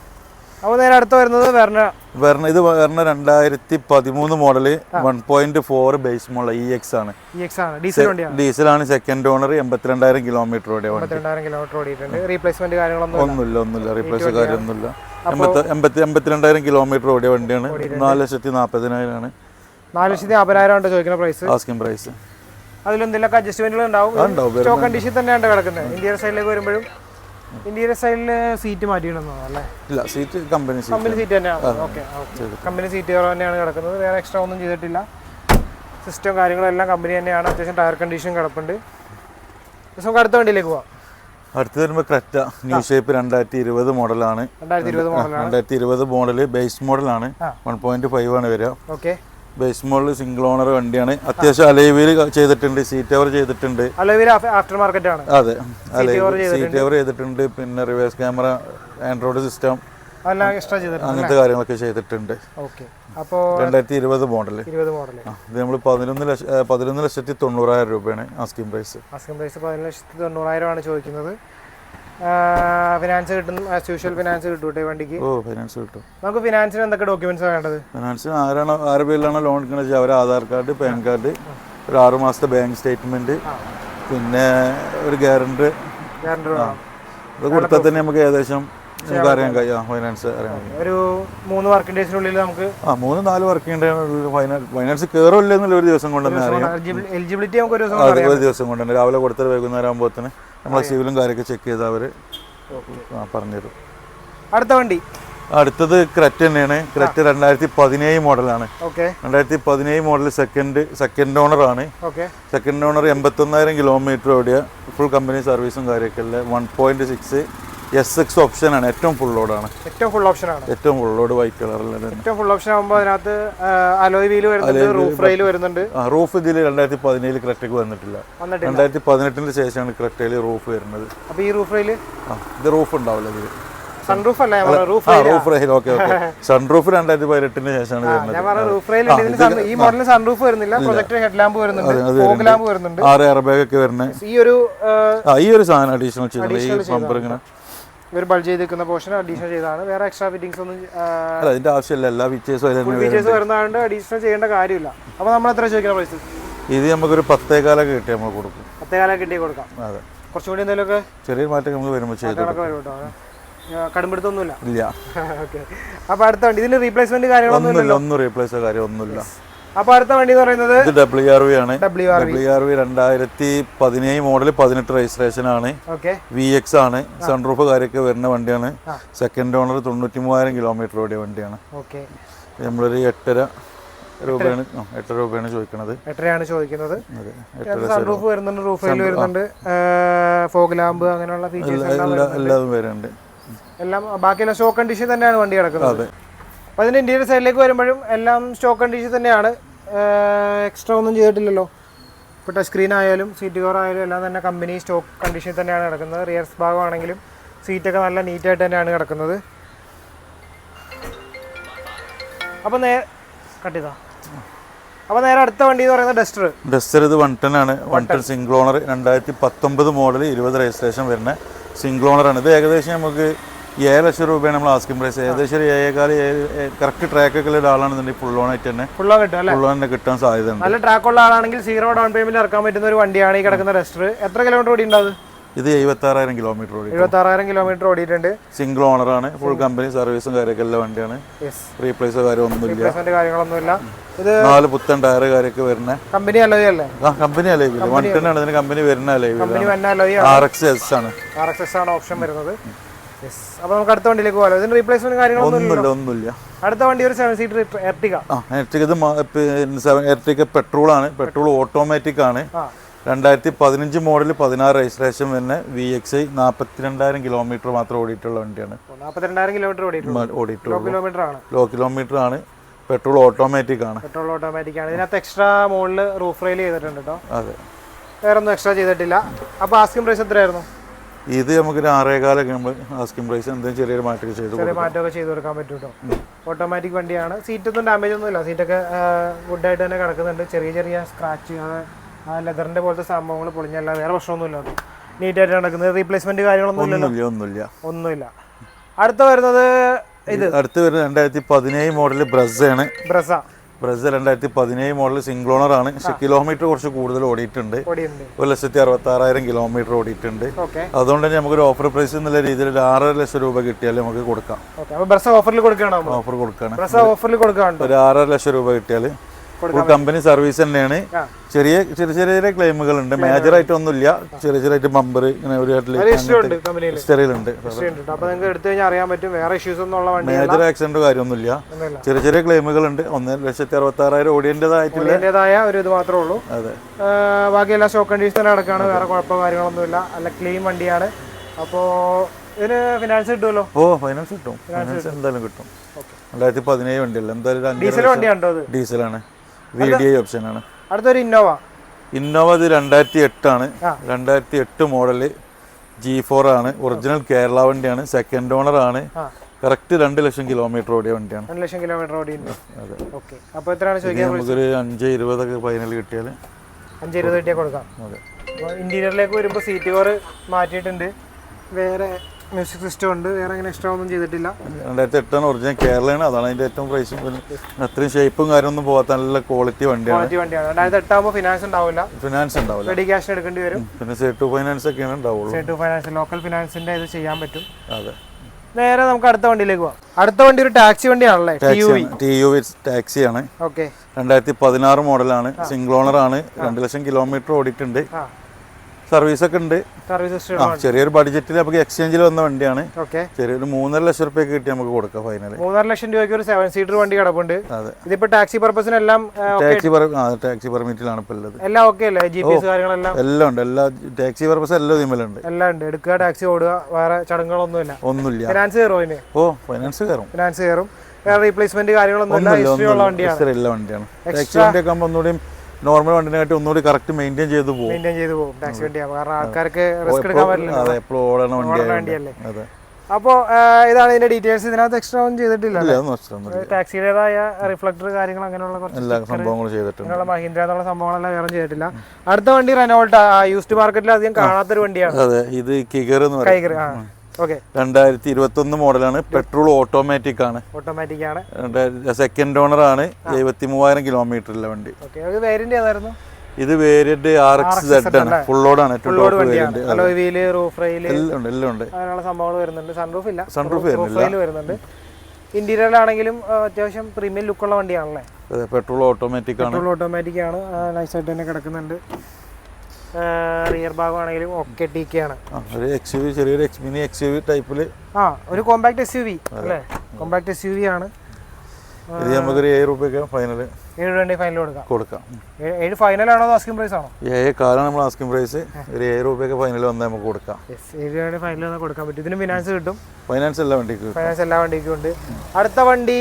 അപ്പോൾ നേരെ അടുത്ത് വരുന്നത് വെർണ വെർണ ഇത് വെർണ രണ്ടായിരത്തി പതിമൂന്ന് model one point four base model E X ആണ്. ഡീസലാണ് സെക്കൻഡ് ഓണർ എൺപത്തിരണ്ടായിരം കിലോമീറ്റർ ഓടിയ ഒന്നുമില്ല ഒന്നുമില്ല. റീപ്ലേസ് കാര്യമൊന്നുമില്ല. എൺപത്തി എൺപത്തിരണ്ടായിരം കിലോമീറ്റർ ഓടിയ വണ്ടിയാണ്. നാല് ലക്ഷത്തി നാൽപ്പതിനായിരമാണ് നാല് ലക്ഷത്തി നാൽപ്പതിനായിരം ഉണ്ട് ചോദിക്കുന്ന പ്രൈസ് ആസ്കിംഗ് പ്രൈസ് അതിലെന്തെങ്കിലുമൊക്കെ അഡ്ജസ്റ്റ്മെന്റുകൾ ഉണ്ടാവും. സ്റ്റോക്ക് കണ്ടീഷൻ തന്നെയാണ് കിടക്കുന്നത്? ഇന്ത്യയുടെ സൈഡിലേക്ക് വരുമ്പോഴും ഇന്ത്യയുടെ സൈഡിൽ സീറ്റ് മാറ്റിയിടുന്നു അല്ലേ? ഇല്ല സീറ്റ് കമ്പനി കമ്പനി സീറ്റ് തന്നെയാണ്? ഓക്കെ കമ്പനി സീറ്റ് തന്നെയാണ് കിടക്കുന്നത്. വേറെ എക്സ്ട്രാ ഒന്നും ചെയ്തിട്ടില്ല. സിസ്റ്റം കാര്യങ്ങളെല്ലാം കമ്പനി തന്നെയാണ്. അത്യാവശ്യം ടയർ കണ്ടീഷൻ കിടപ്പുണ്ട്. നമുക്ക് അടുത്ത വണ്ടിയിലേക്ക് പോവാം. അടുത്ത് വരുമ്പോൾ ക്രെറ്റ ന്യൂ ഷേപ്പ് രണ്ടായിരത്തി ഇരുപത് മോഡലാണ് രണ്ടായിരത്തി ഇരുപത് മോഡൽ ബേസ് മോഡലാണ്. വൺ പോയിന്റ് ഫൈവ് ആണ്. വരിക. Okay base model single owner വണ്ടിയാണ്. അത്യാവശ്യം അലൈവിൽ ചെയ്തിട്ടുണ്ട് സീറ്റ് കവർ ചെയ്തിട്ടുണ്ട്. ആഫ്റ്റർ മാർക്കറ്റ് ആണ്. അതെ. സീറ്റ് കവർ ചെയ്തിട്ടുണ്ട്. പിന്നെ റിവേഴ്സ് ക്യാമറ ആൻഡ്രോയിഡ് സിസ്റ്റം അങ്ങനത്തെ കാര്യങ്ങളൊക്കെ ചെയ്തിട്ടുണ്ട്. രണ്ടായിരത്തി ഇരുപത് മോഡൽ ഇത് നമ്മൾ പതിനൊന്ന് ലക്ഷം പതിനൊന്ന് ലക്ഷത്തി തൊണ്ണൂറായിരം രൂപയാണ് ആസ്കിംഗ് പ്രൈസ് ആസ്കിംഗ് പ്രൈസ് പതിനൊന്ന് ലക്ഷത്തി തൊണ്ണൂറായിരമാണ് ചോദിക്കുന്നത്. ഫിനാൻസ് കിട്ടും ആസ് യൂഷ്വൽ ഫിനാൻസ് കിട്ടും കേട്ടോ ഈ വണ്ടിക്ക്? ഓ ഫിനാൻസ് കിട്ടും. നമുക്ക് ഫിനാൻസിന് എന്തൊക്കെ ഡോക്യുമെന്റ്സ് വേണ്ടത്? ഫിനാൻസിന് ആരാണോ ആറ് പേരിലാണോ ലോൺ എടുക്കുന്നത് വെച്ചാൽ അവരെ ആധാർ കാർഡ് പാൻ കാർഡ് ഒരു ആറ് മാസത്തെ ബാങ്ക് സ്റ്റേറ്റ്മെന്റ് പിന്നെ ഒരു ഗ്യാരണ്ടർ ഗ്യാരണ്ടർ വേണം. ഇത് കൊടുത്താൽ തന്നെ നമുക്ക് ഏകദേശം നമുക്ക് അറിയാൻ കഴിയും. ഫൈനാൻസ് അറിയാൻ കഴിയും. ഒരു മൂന്ന് വർക്കിംഗ് ഡേയ്സിനുള്ളിൽ നമുക്ക് ആ മൂന്ന് നാല് വർക്കിംഗ് ഡേ ഫൈനാൻസ് കയറില്ല എന്നുള്ള ഒരു ദിവസം കൊണ്ട് തന്നെ അറിയാം. എലിജിബിലിറ്റി നമുക്ക് ഒരു ദിവസം അത് കൊണ്ട് തന്നെ. രാവിലെ കൊടുത്തത് വൈകുന്നേരം ആകുമ്പോഴത്തേന് നമ്മളെ സിവിലും കാര്യമൊക്കെ ചെക്ക് ചെയ്ത് അവർ പറഞ്ഞുതരും. അടുത്ത വണ്ടി? അടുത്തത് ക്രെറ്റ് തന്നെയാണ്. ക്രെറ്റ് രണ്ടായിരത്തി പതിനേഴ് മോഡലാണ്. രണ്ടായിരത്തി പതിനേഴ് മോഡൽ സെക്കൻഡ് സെക്കൻഡ് ഓണർ ആണ്. സെക്കൻഡ് ഓണർ എൺപത്തൊന്നായിരം കിലോമീറ്റർ ഓടിയ ഫുൾ കമ്പനി സർവീസും കാര്യമൊക്കെ ഉള്ള one point six S X ഓപ്ഷനാണ് ഏറ്റവും ഫുൾ ലോഡാണ് ഏറ്റവും ഫുൾ ഓപ്ഷനാണ് ഏറ്റവും ഫുൾ ലോഡ് വൈറ്റ് കളറിൽ തന്നെ. ഏറ്റവും ഫുൾ ഓപ്ഷൻ ആകുമ്പോൾ അതിനകത്ത് അലോയ് വീൽ വരുന്നുണ്ട് റൂഫ് റെയിൽ വരുന്നുണ്ട്. ആ റൂഫ് ഇതിൽ രണ്ടായിരത്തി പതിനേഴിൽ ക്രെറ്റയ്ക്ക് വന്നിട്ടില്ല. രണ്ടായിരത്തി പതിനെട്ടിന് ശേഷമാണ് ക്രെറ്റയിൽ റൂഫ് വരുന്നത്. അപ്പൊ ഈ റൂഫ് റെയിൽ ആ ഇത് റൂഫ് ഉണ്ടാവില്ല ഇതിൽ സൺറൂഫ് അല്ല roof roof rail okay okay sunroof രണ്ടായിരത്തി പതിനെട്ടിന് ശേഷമാണ് റൂഫ് റെയിൽ ഈ സൺറൂഫ് വരുന്നില്ല പ്രൊജക്ടർ ഹെഡ് ലാമ്പ് വരുന്നുണ്ട് അത് ഫോഗ് ലാമ്പ് വരുന്നുണ്ട്. ആറ് എയർ ബാഗ് ഒക്കെ വരുന്നത്. ഈ ഒരു ഈ ഒരു സാധനം അഡീഷണൽ ഈ ബമ്പർ ഇങ്ങനെ. ഒരു ബൾജ് ചെയ്ത് നിൽക്കുന്ന പോർഷൻ അഡീഷണൽ ചെയ്താണ് വേറെ എക്സ്ട്രാ ഫിറ്റിംഗ്സ് ഒന്നും അതിന്റെ ആവശ്യമില്ല. എല്ലാ ഫീച്ചേഴ്സും വരുന്നതുകൊണ്ട് അഡീഷണൽ ചെയ്യേണ്ട കാര്യമില്ല. അപ്പോൾ നമ്മൾ എത്ര ചോദിക്കുന്ന പ്രൈസ് ഇത് നമുക്കൊരു പത്തേകാലൊക്കെ കിട്ടി നമ്മൾ കൊടുക്കും. പത്തേകാലം കിട്ടി കൊടുക്കാം. അതെ. കുറച്ചും കൂടി എന്തെങ്കിലുമൊക്കെ ചെറിയ മാറ്റം നമ്മൾ വരുമ്പോൾ ചെയ്തു കടുംപിടുത്തൊന്നുമില്ല ഇല്ല. ഓക്കെ അപ്പോൾ അടുത്ത ഇതിൽ റീപ്ലേസ്മെന്റ് കാര്യങ്ങളൊന്നും ഒന്നും റീപ്ലേസ് കാര്യം ഒന്നുമില്ല. അപ്പൊ അടുത്ത വണ്ടി എന്ന് പറയുന്നത് ഡബ്ല്യു ആർ വി ആണ്. W R W R V രണ്ടായിരത്തി പതിനേഴ് മോഡൽ പതിനെട്ട് രജിസ്ട്രേഷൻ ആണ്. ഓക്കെ വി എക്സ് ആണ്. സൺറൂഫ് കാര്യമൊക്കെ വരുന്ന വണ്ടിയാണ്. സെക്കൻഡ് ഓണർ തൊണ്ണൂറ്റി മൂവായിരം കിലോമീറ്റർ ഓടിയ വണ്ടിയാണ്. ഓക്കെ നമ്മളൊരു എട്ടര രൂപയാണ്. എട്ടര രൂപയാണ് ചോദിക്കുന്നത് എട്ടരയാണ് ചോദിക്കുന്നത്. സൺറൂഫ് വരുന്നുണ്ട്? റൂഫ് റെയിൽ വരുന്നുണ്ട്. ഫോഗ് ലാമ്പ് അങ്ങനെയുള്ള ഫീച്ചേഴ്സ് എല്ലാതും വരുന്നുണ്ട്. എല്ലാം ബാക്കിയെല്ലാം ഷോ കണ്ടീഷൻ തന്നെയാണ് വണ്ടി കിടക്കുന്നത്. അപ്പോൾ അതിന്റെ ഇന്റീരിയർ സൈഡിലേക്ക് വരുമ്പോഴും എല്ലാം സ്റ്റോക്ക് കണ്ടീഷൻ തന്നെയാണ്. എക്സ്ട്രാ ഒന്നും ചെയ്തിട്ടില്ലല്ലോ. ഇപ്പോൾ ടച്ച് സ്ക്രീൻ ആയാലും സീറ്റ് കവർ ആയാലും എല്ലാം തന്നെ കമ്പനി സ്റ്റോക്ക് കണ്ടീഷൻ തന്നെയാണ് കിടക്കുന്നത് റിയർസ് ഭാഗമാണെങ്കിലും സീറ്റൊക്കെ നല്ല നീറ്റായിട്ട് തന്നെയാണ് കിടക്കുന്നത് അപ്പോൾ നേ കട്ട് ചെയ്താ? അപ്പോൾ നേരെ അടുത്ത വണ്ടി എന്ന് പറയുന്നത് ഡസ്റ്റർ ഡസ്റ്റർ ഇത് വൺ ടെൻ ആണ്. വൺ ടെൻ സിംഗിൾ ഓണർ രണ്ടായിരത്തി പത്തൊമ്പത് മോഡൽ ഇരുപത് രജിസ്ട്രേഷൻ വരുന്ന സിംഗിൾ ഓണർ ആണ്. ഇത് ഏകദേശം നമുക്ക് ഏഴ് ലക്ഷം രൂപയാണ് നമ്മൾ ആസ്കിംഗ് പ്രൈസ് ഏകദേശം ഒരു ഏഴേകാൽ കറക്റ്റ് ട്രാക്കൊക്കെ ഉള്ള ഒരാളാണെന്നുണ്ടെങ്കിൽ ഫുൾ ഓൺ ആയിട്ട് തന്നെ ലോൺ കിട്ടും ഫുൾ ഓൺ തന്നെ കിട്ടാൻ സാധ്യത നല്ല ട്രാക്ക് ഉള്ള ആളാണെങ്കിൽ സീറോ ഡൗൺ പേയ്മെന്റ് ഇറക്കാൻ പറ്റുന്ന ഒരു വണ്ടിയാണ് ഈ കിടക്കുന്ന റെസ്റ്റർ എത്ര കിലോമീറ്റർ ഓടി ഉണ്ടാവും ഇത് എഴുപത്തി ആറായിരം കിലോമീറ്റർ ഓടി എഴുപത്തി ആറായിരം കിലോമീറ്റർ ഓടിയിട്ടുണ്ട്. സിംഗിൾ ഓണർ ആണ് ഫുൾ കമ്പനി സർവീസും കാര്യമൊക്കെ എല്ലാ വണ്ടിയാണ്. റീപ്ലേസോ കാര്യമൊന്നുമില്ല. കാര്യങ്ങളൊന്നുമില്ല. ഇത് നാല് പുത്തൻ ടയർ കാര്യമൊക്കെ വരുന്ന. കമ്പനി അലോയല്ലേ ആ കമ്പനി അലോയില്ല വൺ ടെൻ ആണ് ഇതിന് കമ്പനി വരുന്ന അലോയില്ല ആർ എക്സ് എസ് ആണ്. ആർ എക്സ് എസ് ആണ്. ഓപ്ഷൻ വരുന്നത്. യെസ് അപ്പോൾ നമുക്ക് അടുത്ത വണ്ടിയിലേക്ക് പോകാം ഇതിന് റീപ്ലേസ്മെന്റ് കാര്യങ്ങളൊന്നുമില്ല ഒന്നുമില്ല അടുത്ത വണ്ടി ഒരു സെവൻ സീറ്റർ എർട്ടിക ഇലക്ട്രിക് ഇത് സെവൻ എർട്ടിക പെട്രോൾ ആണ്. പെട്രോൾ ഓട്ടോമാറ്റിക് ആണ്. രണ്ടായിരത്തി പതിനഞ്ച് മോഡൽ പതിനാറ് രജിസ്ട്രേഷൻ തന്നെ വി എക്സ് ഐ നാൽപ്പത്തിരണ്ടായിരം കിലോമീറ്റർ മാത്രം ഓടിയിട്ടുള്ള വണ്ടിയാണ്. നാൽപ്പത്തിരണ്ടായിരം കിലോമീറ്റർ ഓടിയിട്ടുള്ളൂ. ലോ കിലോമീറ്റർ ആണ്. പെട്രോൾ ഓട്ടോമാറ്റിക് ആണ്. പെട്രോൾ ഓട്ടോമാറ്റിക് ആണ്. ഇതിനകത്ത് എക്സ്ട്രാ മോഡൽ റൂഫ് റെയിൽ ചെയ്തിട്ടുണ്ട് കേട്ടോ അതെ. വേറെ ഒന്നും എക്സ്ട്രാ ചെയ്തിട്ടില്ല. അപ്പോൾ ആസ്കിംഗ് പ്രൈസ് എത്രയായിരുന്നു? ഇത് നമുക്കൊരു ആറേകാലൊക്കെ നമ്മൾ ആസ്കിം പ്രൈസ് എന്തെങ്കിലും ചെറിയൊരു മാറ്റം ചെയ്ത് ചെറിയ മാറ്റമൊക്കെ ചെയ്ത് കൊടുക്കാൻ പറ്റും കേട്ടോ ഓട്ടോമാറ്റിക് വണ്ടിയാണ്. സീറ്റൊന്നും ഡാമേജ് ഒന്നുമില്ല. സീറ്റൊക്കെ ഗുഡായിട്ട് തന്നെ കിടക്കുന്നുണ്ട്. ചെറിയ ചെറിയ സ്ക്രാച്ച് ലെതറിന്റെ പോലത്തെ സംഭവങ്ങൾ പൊളിഞ്ഞല്ല. വേറെ പ്രശ്നമൊന്നുമില്ല നീറ്റായിട്ട് നടക്കുന്നത് റീപ്ലേസ്മെന്റ് കാര്യങ്ങളൊന്നും ഇല്ല ഒന്നുമില്ല ഒന്നുമില്ല. അടുത്ത വരുന്നത് ഇത്. അടുത്ത് വരുന്നത് രണ്ടായിരത്തി പതിനേഴ് മോഡൽ ബ്രസ്സാണ് ബ്രസ ബ്രസ് രണ്ടായിരത്തി പതിനേഴ് മോഡൽ സിംഗിൾ ഓണർ ആണ്. പക്ഷെ കിലോമീറ്റർ കുറച്ച് കൂടുതൽ ഓടിയിട്ടുണ്ട്. ഒരു ലക്ഷത്തി അറുപത്തി ആറായിരം കിലോമീറ്റർ ഓടിയിട്ടുണ്ട് അതുകൊണ്ട് തന്നെ നമുക്കൊരു ഓഫർ പ്രൈസ് എന്നുള്ള രീതിയിൽ ഒരു ആറര ലക്ഷം രൂപ കിട്ടിയാൽ നമുക്ക് കൊടുക്കാം. ഓഫറിൽ കൊടുക്കുകയാണ്? ഓഫർ കൊടുക്കുകയാണ്? ഒരു ആറര ലക്ഷം രൂപ കിട്ടിയാൽ കമ്പനി സർവീസ് തന്നെയാണ്. ചെറിയ ചെറിയ ചെറിയ ക്ലെയിമുകൾ ഉണ്ട് മേജർ ആയിട്ട് ഒന്നുമില്ല ചെറിയ ചെറിയ ബമ്പർ ഇങ്ങനെ ഒരു ഹിസ്റ്ററിയിലുണ്ട് മേജർ ആക്സിഡന്റ് കാര്യമൊന്നുമില്ല. ചെറിയ ചെറിയ ക്ലെയിമുകൾ ഉണ്ട്. ഒന്ന് ലക്ഷത്തി അറുപത്തി ആറായിരം ഓടിയന്റെതായിട്ടുള്ള ഒരു ഇത് മാത്രമേ ഉള്ളൂ. അതെ. ബാക്കി എല്ലാ സ്റ്റോക്ക് കണ്ടീഷൻ തന്നെ കിടക്കുകയാണ് വേറെ കുഴപ്പമോ കാര്യങ്ങളൊന്നുമില്ല. അല്ല ക്ലെയിം വണ്ടിയാണ്. അപ്പോൾ ഇതിന് ഫിനാൻസ് കിട്ടുമല്ലോ? ഓ ഫൈനാൻസ് കിട്ടും. ഫിനാൻസ് എന്തായാലും കിട്ടും. രണ്ടായിരത്തി പതിനേഴ് വണ്ടിയല്ല. എന്തായാലും ഡീസൽ വണ്ടിയാണോ ഡീസലാണ് വി ഡി ഐ ഓപ്ഷനാണ് അടുത്തൊരു ഇന്നോവ ഇന്നോവ ഇത് രണ്ടായിരത്തി എട്ടാണ്. രണ്ടായിരത്തി എട്ട് മോഡൽ ജി ഫോർ ആണ്. ഒറിജിനൽ കേരള വണ്ടിയാണ്. സെക്കൻഡ് ഓണർ ആണ്. കറക്റ്റ് രണ്ട് ലക്ഷം കിലോമീറ്റർ ഓടിയ വണ്ടിയാണ്. രണ്ട് ലക്ഷം കിലോമീറ്റർ ഓടിയുണ്ട് അതെ. ഓക്കെ അപ്പോൾ എത്രയാണ് ചോദിക്കാൻ നമുക്കൊരു അഞ്ച് ഇരുപതൊക്കെ ഫൈനൽ കിട്ടിയാൽ അഞ്ച് ഇരുപത് കിട്ടിയാൽ കൊടുക്കാം. അതെ. ഇന്റീരിയറിലേക്ക് വരുമ്പോൾ സീറ്റ് കവർ മാറ്റിയിട്ടുണ്ട്. വേറെ മ്യൂസിക് സിസ്റ്റം ഉണ്ട്. വേറെ അങ്ങനെ എക്സ്ട്രാ ഒന്നും ചെയ്തിട്ടില്ല. രണ്ടായിരത്തി എട്ടാണ് ഒറിജിനൽ കേരളയാണ് അതാണ് അതിന്റെ ഏറ്റവും പ്രൈസും അത്രയും ഷേപ്പും കാര്യമൊന്നും പോകാത്ത നല്ല ക്വാളിറ്റി വണ്ടിയാണ്. ക്വാളിറ്റി വണ്ടിയാണ്. രണ്ടായിരത്തി എട്ടാകുമ്പോൾ ഫിനാൻസ് ഉണ്ടാവില്ല. ഫിനാൻസ് ഉണ്ടാവില്ല. റെഡി ക്യാഷ് എടുക്കേണ്ടി വരും. പിന്നെ സേ ടു ഫൈനാൻസ് ഒക്കെയാണ് ഉണ്ടാവുള്ളൂ. സ്റ്റേറ്റ് ഫൈനാൻസ് ലോക്കൽ ഫിനാൻസിന്റെ ഇത് ചെയ്യാൻ പറ്റും. അതെ. നേരെ നമുക്ക് അടുത്ത വണ്ടിയിലേക്ക് പോവാം. അടുത്ത വണ്ടി ഒരു ടാക്സി വണ്ടിയാണല്ലേ? ടി ടി യു വി ടാക്സിയാണ് ഓക്കെ രണ്ടായിരത്തി പതിനാറ് മോഡലാണ് സിംഗിൾ ഓണർ ആണ്. രണ്ട് ലക്ഷം കിലോമീറ്റർ ഓടിയിട്ടുണ്ട്. ആ സർവീസ് ഒക്കെ ഉണ്ട്. സർവീസ് ചെറിയൊരു ബഡ്ജറ്റിൽ നമുക്ക് എക്സ്ചേഞ്ചിൽ വന്ന വണ്ടിയാണ്. ചെറിയൊരു മൂന്നര ലക്ഷം റുപ്യക്ക് കിട്ടി നമുക്ക് കൊടുക്കാം ഫൈനൽ മൂന്നര ലക്ഷം രൂപയ്ക്ക് ഒരു സെവൻ സീറ്റർ വണ്ടി കിടപ്പുണ്ട്. ഇതിപ്പോ ടാക്സി പർപ്പസിനെല്ലാം എല്ലാം ടാക്സി ടാക്സി പെർമിറ്റിലാണ് ഇപ്പൊ ഉള്ളത്. എല്ലാം ഓക്കെ അല്ലേ? ജി പി കാര്യങ്ങളെല്ലാം? എല്ലാം ഉണ്ട്. എല്ലാ ടാക്സി പർപ്പസ് എല്ലാം ഇതിമേലുണ്ട് എല്ലാം ഉണ്ട്. എടുക്കുക ടാക്സി ഓടുക വേറെ ചടങ്ങുകളൊന്നുമില്ല ഒന്നുമില്ല. ഫിനാൻസ് കയറും അതിന്? ഓ ഫൈനാൻസ് കയറും. ഫിനാൻസ് കയറും. റീപ്ലേസ്മെന്റ് കാര്യങ്ങളൊന്നും ഇല്ല. ഹിസ്റ്ററി ഉള്ള വണ്ടിയാണ്. ഹിസ്റ്ററി ഉള്ള വണ്ടിയാണ്. ടാക്സി വണ്ടിയൊക്കെ ആകുമ്പോൾ ഒന്നുകൂടി നോർമൽ വണ്ടിനെ കാട്ടി ഒന്നുകൂടി കറക്റ്റ് മെയിന്റെയിൻ ചെയ്ത് പോകും മെയിന്റെയിൻ ചെയ്ത് പോകും ടാക്സി വണ്ടിയാകും കാരണം ആൾക്കാർക്ക് റിസ്ക് എടുക്കാൻ പറ്റില്ല അതെ എപ്പോഴും ഓടണ വണ്ടിയല്ലേ? അതെ. അപ്പോൾ ഇതാണ് ഇതിന്റെ ഡീറ്റെയിൽസ് ഇതിനകത്ത് എക്സ്ട്രാ ഒന്നും ചെയ്തിട്ടില്ല ടാക്സിയുടേതായ റിഫ്ലക്ടർ കാര്യങ്ങൾ അങ്ങനെയുള്ള കുറച്ച് എല്ലാ സംഭവങ്ങളും ചെയ്തിട്ടുണ്ട്. അങ്ങനെയുള്ള മഹീന്ദ്ര എന്നുള്ള സംഭവങ്ങളെല്ലാം വേറെ ചെയ്തിട്ടില്ല. അടുത്ത വണ്ടി റെനോൾട്ട യൂസ്ഡ് മാർക്കറ്റിൽ അധികം കാണാത്തൊരു വണ്ടിയാണ്. അതെ ഇത് കിഗർ എന്ന് പറയും. രണ്ടായിരത്തി ഇരുപത്തി ഒന്ന് മോഡലാണ് പെട്രോൾ ഓട്ടോമാറ്റിക് ആണ്. ഓട്ടോമാറ്റിക് ആണ്. സെക്കൻഡ് ഓണർ ആണ്. എഴുപത്തി മൂവായിരം കിലോമീറ്ററിലെ വണ്ടി. ഇത് വേരിയന്റ് ആർ എക്സ് സെഡ് ആണ്. ഫുൾ ലോഡ് ആണ്. റൂഫ് എല്ലാം ഉണ്ട് എല്ലാം ഉണ്ട്. അങ്ങനെയുള്ള സംഭവങ്ങൾ വരുന്നുണ്ട്. സൺറൂഫ് ഇല്ല. Sunroof റൂഫ് റെയിൽ വരുന്നുണ്ട്. ഇന്റീരിയറിലാണെങ്കിലും അത്യാവശ്യം പ്രീമിയം ലുക്കുള്ള വണ്ടിയാണല്ലേ? പെട്രോൾ ഓട്ടോമാറ്റിക് ആണ്. പെട്രോൾ ഓട്ടോമാറ്റിക് ആണ്. നൈസായിട്ട് തന്നെ കിടക്കുന്നുണ്ട്. റിയർ ഭാഗമാണെങ്കിലും ഒക്കെ ടി കെ ആണ്. ഒരു എക്സ് യു വി ചെറിയൊരു X mini X U V ടൈപ്പിൽ ആ ഒരു കോമ്പാക്ട് എസ് യു വി അല്ലേ? കോമ്പാക്ട് എസ് യു വി ആണ്. ഇത് നമുക്കൊരു ഏഴ് രൂപയ്ക്ക് ഫൈനൽ ഏഴ് വണ്ടി ഫൈനൽ കൊടുക്കാം. കൊടുക്കാം. ഏഴ് ഫൈനൽ ആണോ ആസ്കിംഗ് പ്രൈസ് ആണോ? ഏഴ് കാലാണ് നമ്മൾ ആസ്കിംഗ് പ്രൈസ് ഒരു ഏഴ് രൂപയ്ക്ക് ഫൈനൽ വന്നാൽ നമുക്ക് കൊടുക്കാം. ഏഴ് വണ്ടി ഫൈനൽ കൊടുക്കാൻ പറ്റും. ഇതിന് ഫിനാൻസ് കിട്ടും. ഫൈനാൻസ് എല്ലാ വണ്ടിക്ക് ഫൈനാൻസ് എല്ലാ വണ്ടിക്കും ഉണ്ട്. അടുത്ത വണ്ടി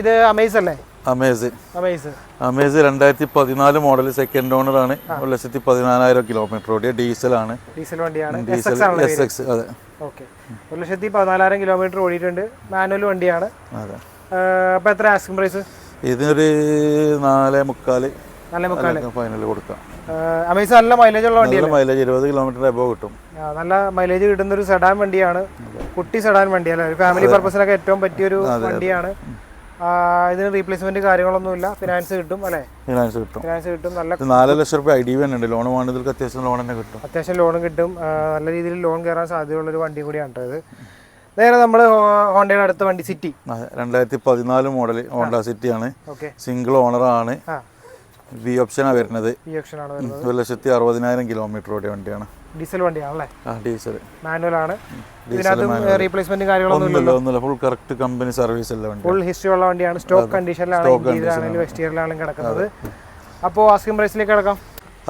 ഇത് അമേസ് അല്ലേ? അമേസ് അമേസ് അമേസ് രണ്ടായിരത്തി പതിനാല് മോഡൽ സെക്കൻഡ് ഓണർ ആണ് ഒരു ലക്ഷത്തി പതിനാലായിരം കിലോമീറ്റർ ഓടിയ ഡീസൽ വണ്ടിയാണ്. ഡീസൽ എക്സ് ആണല്ലോ എസ് എക്സ് അതെ. ഓക്കെ ഒരു ലക്ഷത്തി പതിനാലായിരം കിലോമീറ്റർ ഓടിയിട്ടുണ്ട്. മാനുവൽ വണ്ടിയാണ്. അതെ. അപ്പോൾ എത്ര ആസ്കിംഗ് പ്രൈസ് ഇതിനൊരു നാല് മുക്കാൽ ഫൈനൽ കൊടുക്കാം. അമേസ് നല്ല മൈലേജ് ഉള്ള വണ്ടിയാണ് മൈലേജ് ഇരുപത് കിലോമീറ്റർ എബോ കിട്ടും. നല്ല മൈലേജ് കിട്ടുന്ന ഒരു സെഡാൻ വണ്ടിയാണ് കുട്ടി സെഡാൻ വണ്ടിയല്ല? ഒരു ഫാമിലി പർപ്പസിനൊക്കെ ഏറ്റവും പറ്റിയ ഒരു വണ്ടിയാണ്. ഇതിന് റീപ്ലേസ്മെന്റ് കാര്യങ്ങളൊന്നുമില്ല. ഫിനാൻസ് കിട്ടും അല്ലേ? ഫിനാൻസ് കിട്ടും. ഫിനാൻസ് കിട്ടും. നല്ല നാല് ലക്ഷം റുപ്യ ഐ ഡി തന്നെ ഉണ്ട്. ലോൺ വേണ്ടതിൽ അത്യാവശ്യം ലോൺ തന്നെ കിട്ടും. അത്യാവശ്യം ലോണും കിട്ടും. നല്ല രീതിയിൽ ലോൺ കയറാൻ സാധ്യതയുള്ള ഒരു വണ്ടി കൂടിയാണ് ഇത്. നേരെ നമ്മൾ ഹോണ്ടയുടെ അടുത്ത വണ്ടി സിറ്റി രണ്ടായിരത്തി പതിനാല് മോഡൽ ഹോണ്ട സിറ്റിയാണ് ആണ്. സിംഗിൾ ഓണർ ആണ്. വി ഓപ്ഷനാണ് വരുന്നത്. ആണ് വരുന്നത്. ഒരു ലക്ഷത്തി അറുപതിനായിരം കിലോമീറ്റർ ഓടിയ വണ്ടിയാണ്. ഡീസൽ വണ്ടിയാണല്ലേ? ആ ഡീസൽ മാനുവൽ ആണ്. റീപ്ലേസ്മെന്റ് കാര്യങ്ങളൊന്നും ഒന്നുമില്ല ഫുൾ കറക്റ്റ് കമ്പനി സർവീസ് ഉള്ള വണ്ടി ഫുൾ ഹിസ്റ്ററി ഉള്ള വണ്ടിയാണ്. സ്റ്റോക്ക് കണ്ടീഷനിലാണ് ഇന്റീരിയറാണെങ്കിലും ആണ്. കിടക്കുന്നത്. അപ്പോൾ ആസ്കിംഗ് പ്രൈസിലേക്ക് കിടക്കാം.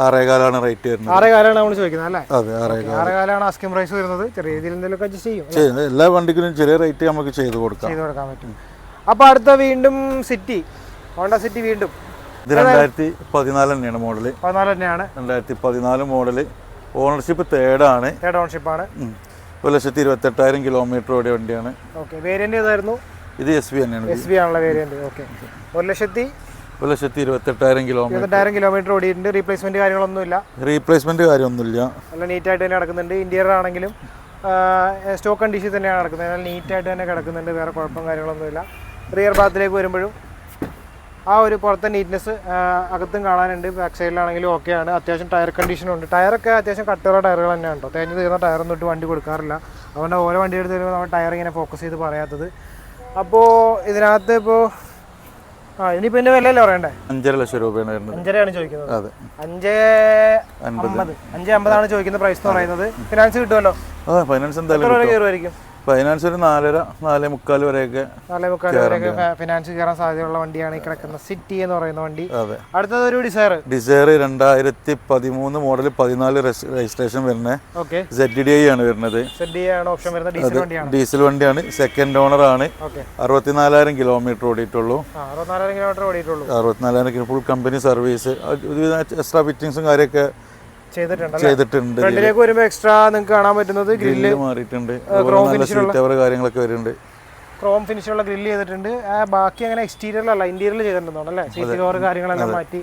ആറേകാലാണ് റേറ്റ് വരുന്നത്. ആറേ കാലാണ് നമ്മൾ ചോദിക്കുന്നത് അല്ലേ? അതെ ആറേകാൽ ആസ്കിംഗ് പ്രൈസ് വരുന്നത്. ചെറിയ രീതിയിൽ അഡ്ജസ്റ്റ് ചെയ്യും. എല്ലാ വണ്ടിക്കും ചെറിയ റേറ്റ് നമുക്ക് ചെയ്തു കൊടുക്കാം. ചെയ്തു കൊടുക്കാൻ പറ്റും. അപ്പോൾ അടുത്ത വീണ്ടും സിറ്റി ഹോണ്ട സിറ്റി വീണ്ടും. ഇത് രണ്ടായിരത്തി പതിനാല് തന്നെയാണ് മോഡൽ. പതിനാല് തന്നെയാണ്. രണ്ടായിരത്തി പതിനാല് മോഡൽ. ഓണർഷിപ്പ് തേർഡാണ് തേർഡ് ഓണർഷിപ്പ് ആണ്. ഒരു ലക്ഷത്തി ഇരുപത്തെട്ടായിരം കിലോമീറ്റർ ഓടിയ വണ്ടിയാണ്. ഓക്കെ വേരിയന്റ് ഏതായിരുന്നു? ഇത് എസ് ബി തന്നെയാണ് എസ് ബി ആണുള്ള വേരിയന്റ് ഓക്കെ ഒരു ലക്ഷത്തി ഒരു ലക്ഷത്തി ഇരുപത്തെട്ടായിരം കിലോമീറ്റർ ഇരുപത്തെട്ടായിരം കിലോമീറ്റർ ഓടിയിട്ടുണ്ട്. റീപ്ലേസ്മെന്റ് കാര്യങ്ങളൊന്നുമില്ല. റീപ്ലേസ്മെന്റ് കാര്യമൊന്നുമില്ല. നല്ല നീറ്റായിട്ട് തന്നെ നടക്കുന്നുണ്ട് ഇന്റീരിയർ ആണെങ്കിലും സ്റ്റോക്ക് കണ്ടീഷൻ തന്നെയാണ് നടക്കുന്നത് നല്ല നീറ്റായിട്ട് തന്നെ കിടക്കുന്നുണ്ട്. വേറെ കുഴപ്പം കാര്യങ്ങളൊന്നുമില്ല. റിയർ ഭാഗത്തിലേക്ക് വരുമ്പോഴും ആ ഒരു പുറത്തെ നീറ്റ്നെസ് അകത്തും കാണാനുണ്ട്. ബാക്ക് സൈഡിലാണെങ്കിലും ഓക്കെയാണ് അത്യാവശ്യം ടയർ കണ്ടീഷനുണ്ട് ടയറൊക്കെ അത്യാവശ്യം കട്ടുള്ള ടയറുകൾ തന്നെയാണ് കേട്ടോ തേഞ്ഞ് തീർന്ന ടയറൊന്നും ഇട്ട് വണ്ടി കൊടുക്കാറില്ല. അതുകൊണ്ട് ഓരോ വണ്ടി എടുത്ത് വരുമ്പോൾ നമ്മൾ ടയർ ഇങ്ങനെ ഫോക്കസ് ചെയ്ത് പറയാത്തത്. അപ്പോൾ ഇതിനകത്ത് ഇപ്പോൾ ആ ഇനിയിപ്പോൾ ഇതിന്റെ വിലയല്ലേ പറയണ്ടേ? അഞ്ചര ലക്ഷം രൂപയാണ് അഞ്ചരയാണ് ചോദിക്കുന്നത്. അതെ. അഞ്ച് അമ്പത് അഞ്ച് അമ്പതാണ് ചോദിക്കുന്ന പ്രൈസ് എന്ന് പറയുന്നത്. ഫിനാൻസ് കിട്ടുമല്ലോ? ഫൈനാൻസ് എന്തായാലും. കയറുമായിരിക്കും ഫൈനാൻസ് ഒരു നാലര നാലേ മുക്കാൽ വരെയൊക്കെ നാലേ മുക്കാൽ വരെയൊക്കെ ഫിനാൻസ് കയറാൻ സാധ്യതയുള്ള വണ്ടിയാണ് ഈ കിടക്കുന്ന സിറ്റി എന്ന് പറയുന്ന വണ്ടി. അതെ. അടുത്തത് ഒരു ഡിസയർ ഡിസയർ രണ്ടായിരത്തി പതിമൂന്ന് മോഡൽ പതിനാല് രജിസ്ട്രേഷൻ വരുന്നത് ഓക്കെ സെഡ് ഡി ഐ ആണ് വരുന്നത്. ഓപ്ഷൻ വരുന്നത്. ഡീസൽ വണ്ടിയാണ്. ഡീസൽ വണ്ടിയാണ്. സെക്കൻഡ് ഓണർ ആണ്. അറുപത്തിനാലായിരം കിലോമീറ്റർ ഓടിയിട്ടുള്ളൂ. അറുപത്തിനാലായിരം കിലോമീറ്റർ ഓടിയിട്ടുള്ളൂ. അറുപത്തിനാലായിരം ഫുൾ കമ്പനി സർവീസ് എക്സ്ട്രാ ഫിറ്റിങ്സും കാര്യമൊക്കെ ചെയ്തിട്ടുണ്ട് ഫ്രണ്ടിലേക്ക് വരുമ്പോൾ എക്സ്ട്രാ നിങ്ങൾക്ക് കാണാൻ പറ്റുന്നത് ഗ്രില്ല് മാറിയിട്ടുണ്ട്. നല്ല സീറ്റ് അവർ കാര്യങ്ങളൊക്കെ വരുന്നുണ്ട്. ക്രോം ഫിനിഷുള്ള ഗ്രില്ല് ചെയ്തിട്ടുണ്ട്. ബാക്കി അങ്ങനെ എക്സ്റ്റീരിയറിലല്ല ഇന്റീരിയറിൽ ചെയ്തിട്ടുണ്ടോ അല്ലേ? സീറ്റ് കവർ കാര്യങ്ങളെല്ലാം മാറ്റി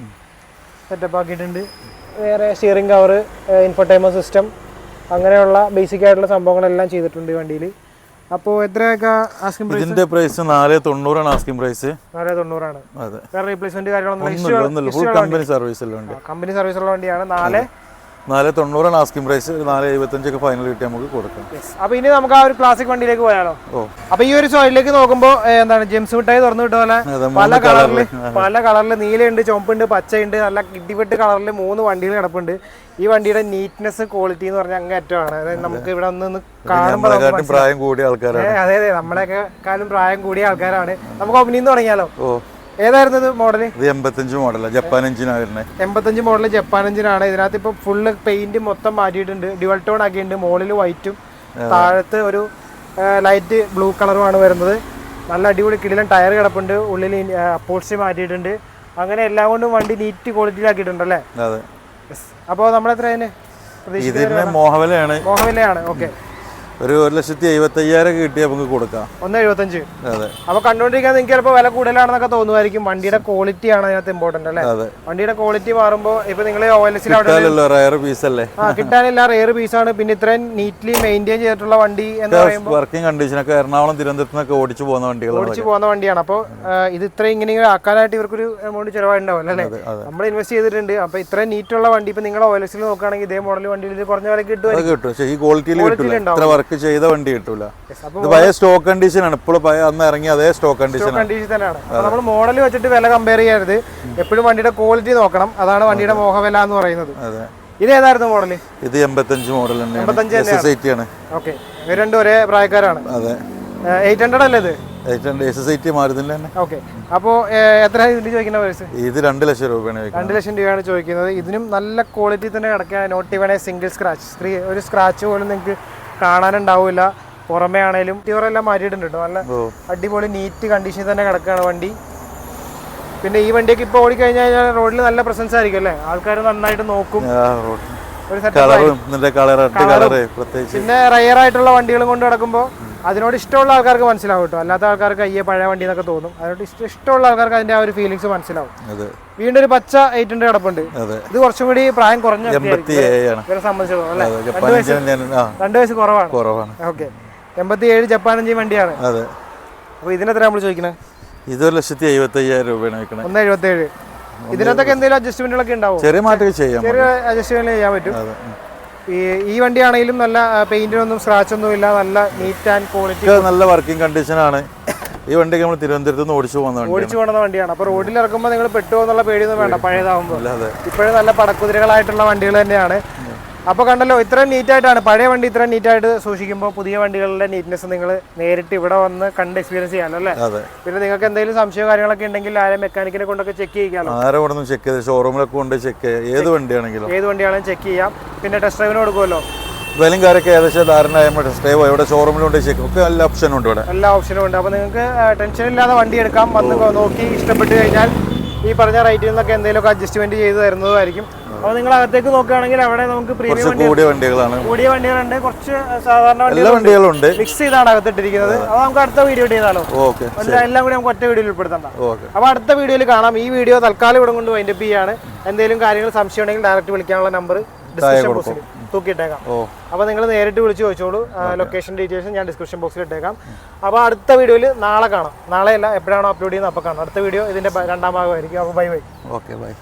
സെറ്റപ്പ് ആക്കിയിട്ടുണ്ട്. വേറെ സ്റ്റിയറിംഗ് കവർ ഇൻഫർടൈമർ സിസ്റ്റം അങ്ങനെയുള്ള ബേസിക് ആയിട്ടുള്ള സംഭവങ്ങളെല്ലാം ചെയ്തിട്ടുണ്ട് വണ്ടിയിൽ. അപ്പോൾ എത്രയൊക്കെ ആസ്കിംഗ് പ്രൈസ് ഇതിന്റെ പ്രൈസ് നാല് തൊണ്ണൂറാണ് ആസ്കിംഗ് പ്രൈസ് നാല് തൊണ്ണൂറാണ്. അതെ. വേറെ റീപ്ലേസ്മെന്റ് കാര്യങ്ങളൊന്നും full company service company company സർവീസുള്ള വണ്ടിയാണ്. നാല് നാല് തൊണ്ണൂറാണ് ആസ്കിംഗ് പ്രൈസ് നാല് എഴുപത്തഞ്ചൊക്കെ ഫൈനൽ കിട്ടി നമുക്ക് കൊടുക്കാം. അപ്പൊ ഇനി നമുക്ക് ആ ഒരു ക്ലാസിക് വണ്ടിയിലേക്ക് പോയാലോ? ഓ. അപ്പൊ ഈ ഒരു സോയിലേക്ക് നോക്കുമ്പോൾ എന്താണ് ജെംസ് മിഠായി തുറന്നു വിട്ട പോലെ പല കളറിൽ പല കളറിൽ നീലയുണ്ട് ചുമപ്പുണ്ട് പച്ചയുണ്ട് നല്ല കിടിവെട്ട് കളറിൽ മൂന്ന് വണ്ടികൾ കിടപ്പുണ്ട്. ഈ വണ്ടിയുടെ നീറ്റ്നെസ് ക്വാളിറ്റി എന്ന് പറഞ്ഞാൽ അങ്ങേറ്റമാണ് അതായത് നമുക്ക് ഇവിടെ ഒന്ന് കാണുമ്പോഴും കാണുമ്പോൾ പ്രായം കൂടിയ ആൾക്കാരാണ്. അതെ അതെ. നമ്മളെയൊക്കെ കാലം പ്രായം കൂടിയ ആൾക്കാരാണ്. നമുക്ക് ഒപ്പിനിന്ന് തുടങ്ങിയാലോ? ഓ. ഏതായിരുന്നു ഇത് മോഡൽ ഇത് എൺപത്തഞ്ച് മോഡലാണ് ജപ്പാൻ എഞ്ചിനാണ് വരുന്നത് എൺപത്തഞ്ച് മോഡൽ ജപ്പാൻ എഞ്ചിനാണ് ഇതിനകത്ത് ഇപ്പൊ ഫുള്ള് പെയിന്റ് മൊത്തം മാറ്റിയിട്ടുണ്ട്. ഡ്യുവൽ ടോൺ ആക്കിയിട്ടുണ്ട് മുകളിൽ വൈറ്റും താഴത്ത് ഒരു ലൈറ്റ് ബ്ലൂ കളറുമാണ് വരുന്നത്. നല്ല അടിപൊളി കിടിലൻ ടയർ കിടപ്പുണ്ട്. ഉള്ളിൽ അപ്പോൾസി മാറ്റിയിട്ടുണ്ട്. അങ്ങനെ എല്ലാം കൊണ്ടും വണ്ടി നീറ്റ് ക്വാളിറ്റിയിലാക്കിയിട്ടുണ്ടല്ലേ അതെ. അപ്പോൾ നമ്മൾ എത്ര അതിന് പ്രതീക്ഷിക്കുന്നത് ഇതിന് മോഹവലയാണ്. മോഹവിലയാണ്. ഓക്കെ ഒരു ഒരു ലക്ഷത്തി എഴുപത്തയ്യായിരം കിട്ടി നമുക്ക് കൊടുക്കാം. ഒന്ന് എഴുപത്തഞ്ച്. അതെ. അപ്പോൾ കണ്ടുകൊണ്ടിരിക്കാൻ നിങ്ങൾക്ക് ചിലപ്പോൾ വില കൂടുതലാണെന്നൊക്കെ തോന്നുമായിരിക്കും. വണ്ടിയുടെ ക്വാളിറ്റി ആണ് അതിനകത്ത് ഇമ്പോർട്ടന്റ് അല്ലേ? അതെ. വണ്ടിയുടെ ക്വാളിറ്റി മാറുമ്പോൾ ഇപ്പൊ നിങ്ങൾ റയർ പീസ് അല്ലേ? ആ കിട്ടാനില്ല റെയർ പീസാണ് പിന്നെ ഇത്രയും നീറ്റ്ലി മെയിന്റെയിൻ ചെയ്തിട്ടുള്ള വണ്ടി എന്ന് പറയുമ്പോൾ വർക്കിംഗ് കണ്ടീഷനൊക്കെ എറണാകുളം തിരുവനന്തപുരത്ത് നിന്നൊക്കെ ഓടിച്ചു പോകുന്ന വണ്ടികൾ ഓടിച്ചു പോകുന്ന വണ്ടിയാണ്. അപ്പോൾ ഇത് ഇത്രയും ഇങ്ങനെ ആക്കാനായിട്ട് ഇവർക്കൊരു എമൗണ്ട് ചിലവായിട്ടുണ്ടാവും അല്ലേ? നമ്മൾ ഇൻവെസ്റ്റ് ചെയ്തിട്ടുണ്ട്. അപ്പൊ ഇത്രയും നീറ്റുള്ള വണ്ടി ഇപ്പൊ നിങ്ങൾ ഓയിലസിൽ നോക്കുകയാണെങ്കിൽ ഇതേ മോഡൽ വണ്ടിയിൽ കുറഞ്ഞ വില കിട്ടും കിട്ടും. പക്ഷേ ഈ ക്വാളിറ്റിയിൽ കിട്ടില്ല ഇത്ര വർക്ക് ചെയ്ത വണ്ടി കിട്ടൂല. ഇത് പഴയ സ്റ്റോക്ക് കണ്ടീഷൻ ആണ്. ഇപ്പോഴും പഴയ അന്ന് ഇറങ്ങിയ അതേ സ്റ്റോക്ക് കണ്ടീഷൻ കണ്ടീഷൻ തന്നെയാണ്. നമ്മൾ മോഡൽ വെച്ചിട്ട് വില കമ്പയർ ചെയ്യരുത്. എപ്പോഴും വണ്ടിയുടെ ക്വാളിറ്റി നോക്കണം. അതാണ് വണ്ടിയുടെ മോഹവില എന്ന് പറയുന്നത്. ഇത് ഏതായിരുന്നു മോഡൽ ഇത് എൺപത്തഞ്ച് മോഡൽ തന്നെയാണ്. 85 എസ് എസ് ആണ്. ഓക്കെ രണ്ടും ഒരേ പ്രായക്കാരാണ്. അതെ. എയ്റ്റ് ഹൺഡ്രഡ് അല്ലേ ഇത്? അപ്പോ എത്ര ഇതിന് ചോദിക്കുന്ന പൈസ ഇത് രണ്ട് ലക്ഷം രൂപയാണ് രണ്ട് ലക്ഷം രൂപയാണ് ചോദിക്കുന്നത്. ഇതിനും നല്ല ക്വാളിറ്റി തന്നെ കിടക്കാൻ നോട്ട് ഇവണേ സിംഗിൾ സ്ക്രാച്ച് ഒരു സ്ക്രാച്ച് പോലും നിങ്ങൾക്ക് കാണാനുണ്ടാവില്ല. പുറമേ ആണേലും. ടീവറെല്ലാം മാറ്റിയിട്ടുണ്ട് കേട്ടോ നല്ല അടിപൊളി നീറ്റ് കണ്ടീഷനിൽ തന്നെ കിടക്കുകയാണ് വണ്ടി. പിന്നെ ഈ വണ്ടിയൊക്കെ ഇപ്പൊ ഓടിക്കഴിഞ്ഞാൽ കഴിഞ്ഞാൽ റോഡിൽ നല്ല പ്രസൻസ് ആയിരിക്കും അല്ലേ? ആൾക്കാർ നന്നായിട്ട് നോക്കും. പിന്നെ റയർ ആയിട്ടുള്ള വണ്ടികളും കൊണ്ട് നടക്കുമ്പോൾ അതിനോട് ഇഷ്ടമുള്ള ആൾക്കാർക്ക് മനസ്സിലാവും കേട്ടോ. അല്ലാത്ത ആൾക്കാർക്ക് അയ്യേ പഴയ വണ്ടി എന്നൊക്കെ തോന്നും. അതിനോട് ഇഷ്ട ഇഷ്ടമുള്ള ആൾക്കാർക്ക് അതിന്റെ ആ ഒരു ഫീലിങ്സ് മനസ്സിലാവും. വീണ്ടും ഒരു പച്ച എയ്റ്റ് ഹൺഡ്രഡ് കിടപ്പുണ്ട്. ഇത് കുറച്ചും കൂടി പ്രായം കുറഞ്ഞ ഇവരെ സംബന്ധിച്ചിടത്തോളം അല്ലേ? രണ്ട് വയസ്സ് കുറവാണ്. കുറവാണ്. ഓക്കെ. എൺപത്തി ഏഴ് ജപ്പാനഞ്ചി വണ്ടിയാണ്. അപ്പോൾ ഇതിനെത്ര നമ്മൾ ചോദിക്കുന്നത് ഒരു ലക്ഷത്തി എഴുപത്തി അയ്യായിരം രൂപയാണ് വെക്കണേ ഒന്ന് എഴുപത്തി ഏഴ് ഇതിനകത്തൊക്കെ എന്തെങ്കിലും അഡ്ജസ്റ്റ്മെന്റുകളൊക്കെ ഉണ്ടാവും? ചെറിയ മാറ്റം ചെയ്യാം ചെറിയ അഡ്ജസ്റ്റ്മെന്റ് ചെയ്യാൻ പറ്റും. ഈ ഈ വണ്ടിയാണെങ്കിലും നല്ല പെയിന്റിനൊന്നും സ്ക്രാച്ചൊന്നും ഇല്ല. നല്ല നീറ്റ് ആൻഡ് ക്വാളിറ്റി നല്ല വർക്കിംഗ് കണ്ടീഷനാണ് ഈ വണ്ടിക്ക് നമ്മൾ തിരുവനന്തപുരത്ത് നിന്ന് ഓടിച്ചു പോകുന്ന വണ്ടിയാണ്. ഓടിച്ചു പോകുന്ന വണ്ടിയാണ്. അപ്പോൾ റോഡിൽ ഇറക്കുമ്പോൾ നിങ്ങൾ പെട്ടുമോ എന്നുള്ള പേടിയൊന്നും വേണ്ട. പഴയതാകുമ്പോൾ ഇപ്പോഴും നല്ല പടക്കുതിരകളായിട്ടുള്ള വണ്ടികൾ തന്നെയാണ്. അപ്പോൾ കണ്ടല്ലോ ഇത്രയും നീറ്റായിട്ടാണ് പഴയ വണ്ടി ഇത്രയും നീറ്റായിട്ട് സൂക്ഷിക്കുമ്പോൾ പുതിയ വണ്ടികളുടെ നീറ്റ്നെസ് നിങ്ങൾ നേരിട്ട് ഇവിടെ വന്ന് കണ്ട് എക്സ്പീരിയൻസ് ചെയ്യാനോ അല്ലേ? പിന്നെ നിങ്ങൾക്ക് എന്തെങ്കിലും സംശയമോ കാര്യങ്ങളൊക്കെ ഉണ്ടെങ്കിൽ ആരെ മെക്കാനിക്കിനെ കൊണ്ടൊക്കെ ചെക്ക് ചെയ്യാമല്ലോ ആരെ കൊണ്ടൊന്നും ചെക്ക് ചെയ്ത് ഷോറൂമിലൊക്കെ കൊണ്ട് ചെക്ക് ഏത് വണ്ടിയാണെങ്കിലും. ഏത് വണ്ടിയാണെങ്കിലും ചെക്ക് ചെയ്യാം. പിന്നെ ടെസ്റ്റ് ഡ്രൈവിന് കൊടുക്കുമല്ലോ. വിലയും കാര്യമൊക്കെ ഏകദേശം ധാരണ ടെസ്റ്റ് ഡ്രൈവ് ഇവിടെ ഷോറൂമിലുണ്ട് ചെക്ക് ഒക്കെ എല്ലാ ഓപ്ഷനും ഉണ്ട് ഇവിടെ. എല്ലാ ഓപ്ഷനും ഉണ്ട്. അപ്പോൾ നിങ്ങൾക്ക് ടെൻഷൻ ഇല്ലാതെ വണ്ടി എടുക്കാം. വന്ന് നോക്കി ഇഷ്ടപ്പെട്ട് കഴിഞ്ഞാൽ ഈ പറഞ്ഞ റേറ്റിൽ നിന്നൊക്കെ എന്തെങ്കിലുമൊക്കെ അഡ്ജസ്റ്റ്മെന്റ് ചെയ്ത് തരുന്നതായിരിക്കും. അപ്പോൾ നിങ്ങൾ അകത്തേക്ക് നോക്കുകയാണെങ്കിൽ അവിടെ നമുക്ക് പ്രീമിയം കൂടിയ വണ്ടികളാണ്. കൂടിയ വണ്ടികളുണ്ട്. കുറച്ച് സാധാരണ എല്ലാ വണ്ടികളുണ്ട്. മിക്സ് ചെയ്താണ് അകത്തിട്ടിരിക്കുന്നത്. അത് നമുക്ക് അടുത്ത വീഡിയോ ചെയ്താലോ? ഓക്കെ എല്ലാം കൂടി നമുക്ക് ഒറ്റ വീഡിയോയിൽ ഉൾപ്പെടുത്തണ്ട. അപ്പൊ അപ്പോൾ അടുത്ത വീഡിയോയിൽ കാണാം. ഈ വീഡിയോ തൽക്കാലം ഇവിടെ കൊണ്ട് വൈൻഡപ്പ് ചെയ്യാണ്. എന്തെങ്കിലും കാര്യങ്ങൾ സംശയം ഉണ്ടെങ്കിൽ ഡയറക്റ്റ് വിളിക്കാനുള്ള നമ്പർ ഡിസ്ക്രിപ്ഷൻ ബോക്സിൽ തൂക്കിയിട്ടേക്കാം. അപ്പോൾ നിങ്ങൾ നേരിട്ട് വിളിച്ച് ചോദിച്ചോളൂ. ലൊക്കേഷൻ ഡീറ്റെയിൽസ് ഞാൻ ഡിസ്ക്രിപ്ഷൻ ബോക്സിൽ ഇട്ടേക്കാം. അപ്പോൾ അടുത്ത വീഡിയോയിൽ നാളെ കാണാം. നാളെയല്ല എപ്പോഴാണോ അപ്ലോഡ് ചെയ്യുന്നത് അപ്പോൾ കാണാം. അടുത്ത വീഡിയോ ഇതിന്റെ രണ്ടാം ഭാഗമായിരിക്കും. അപ്പോൾ ബൈ ബൈ ഓക്കെ ബൈ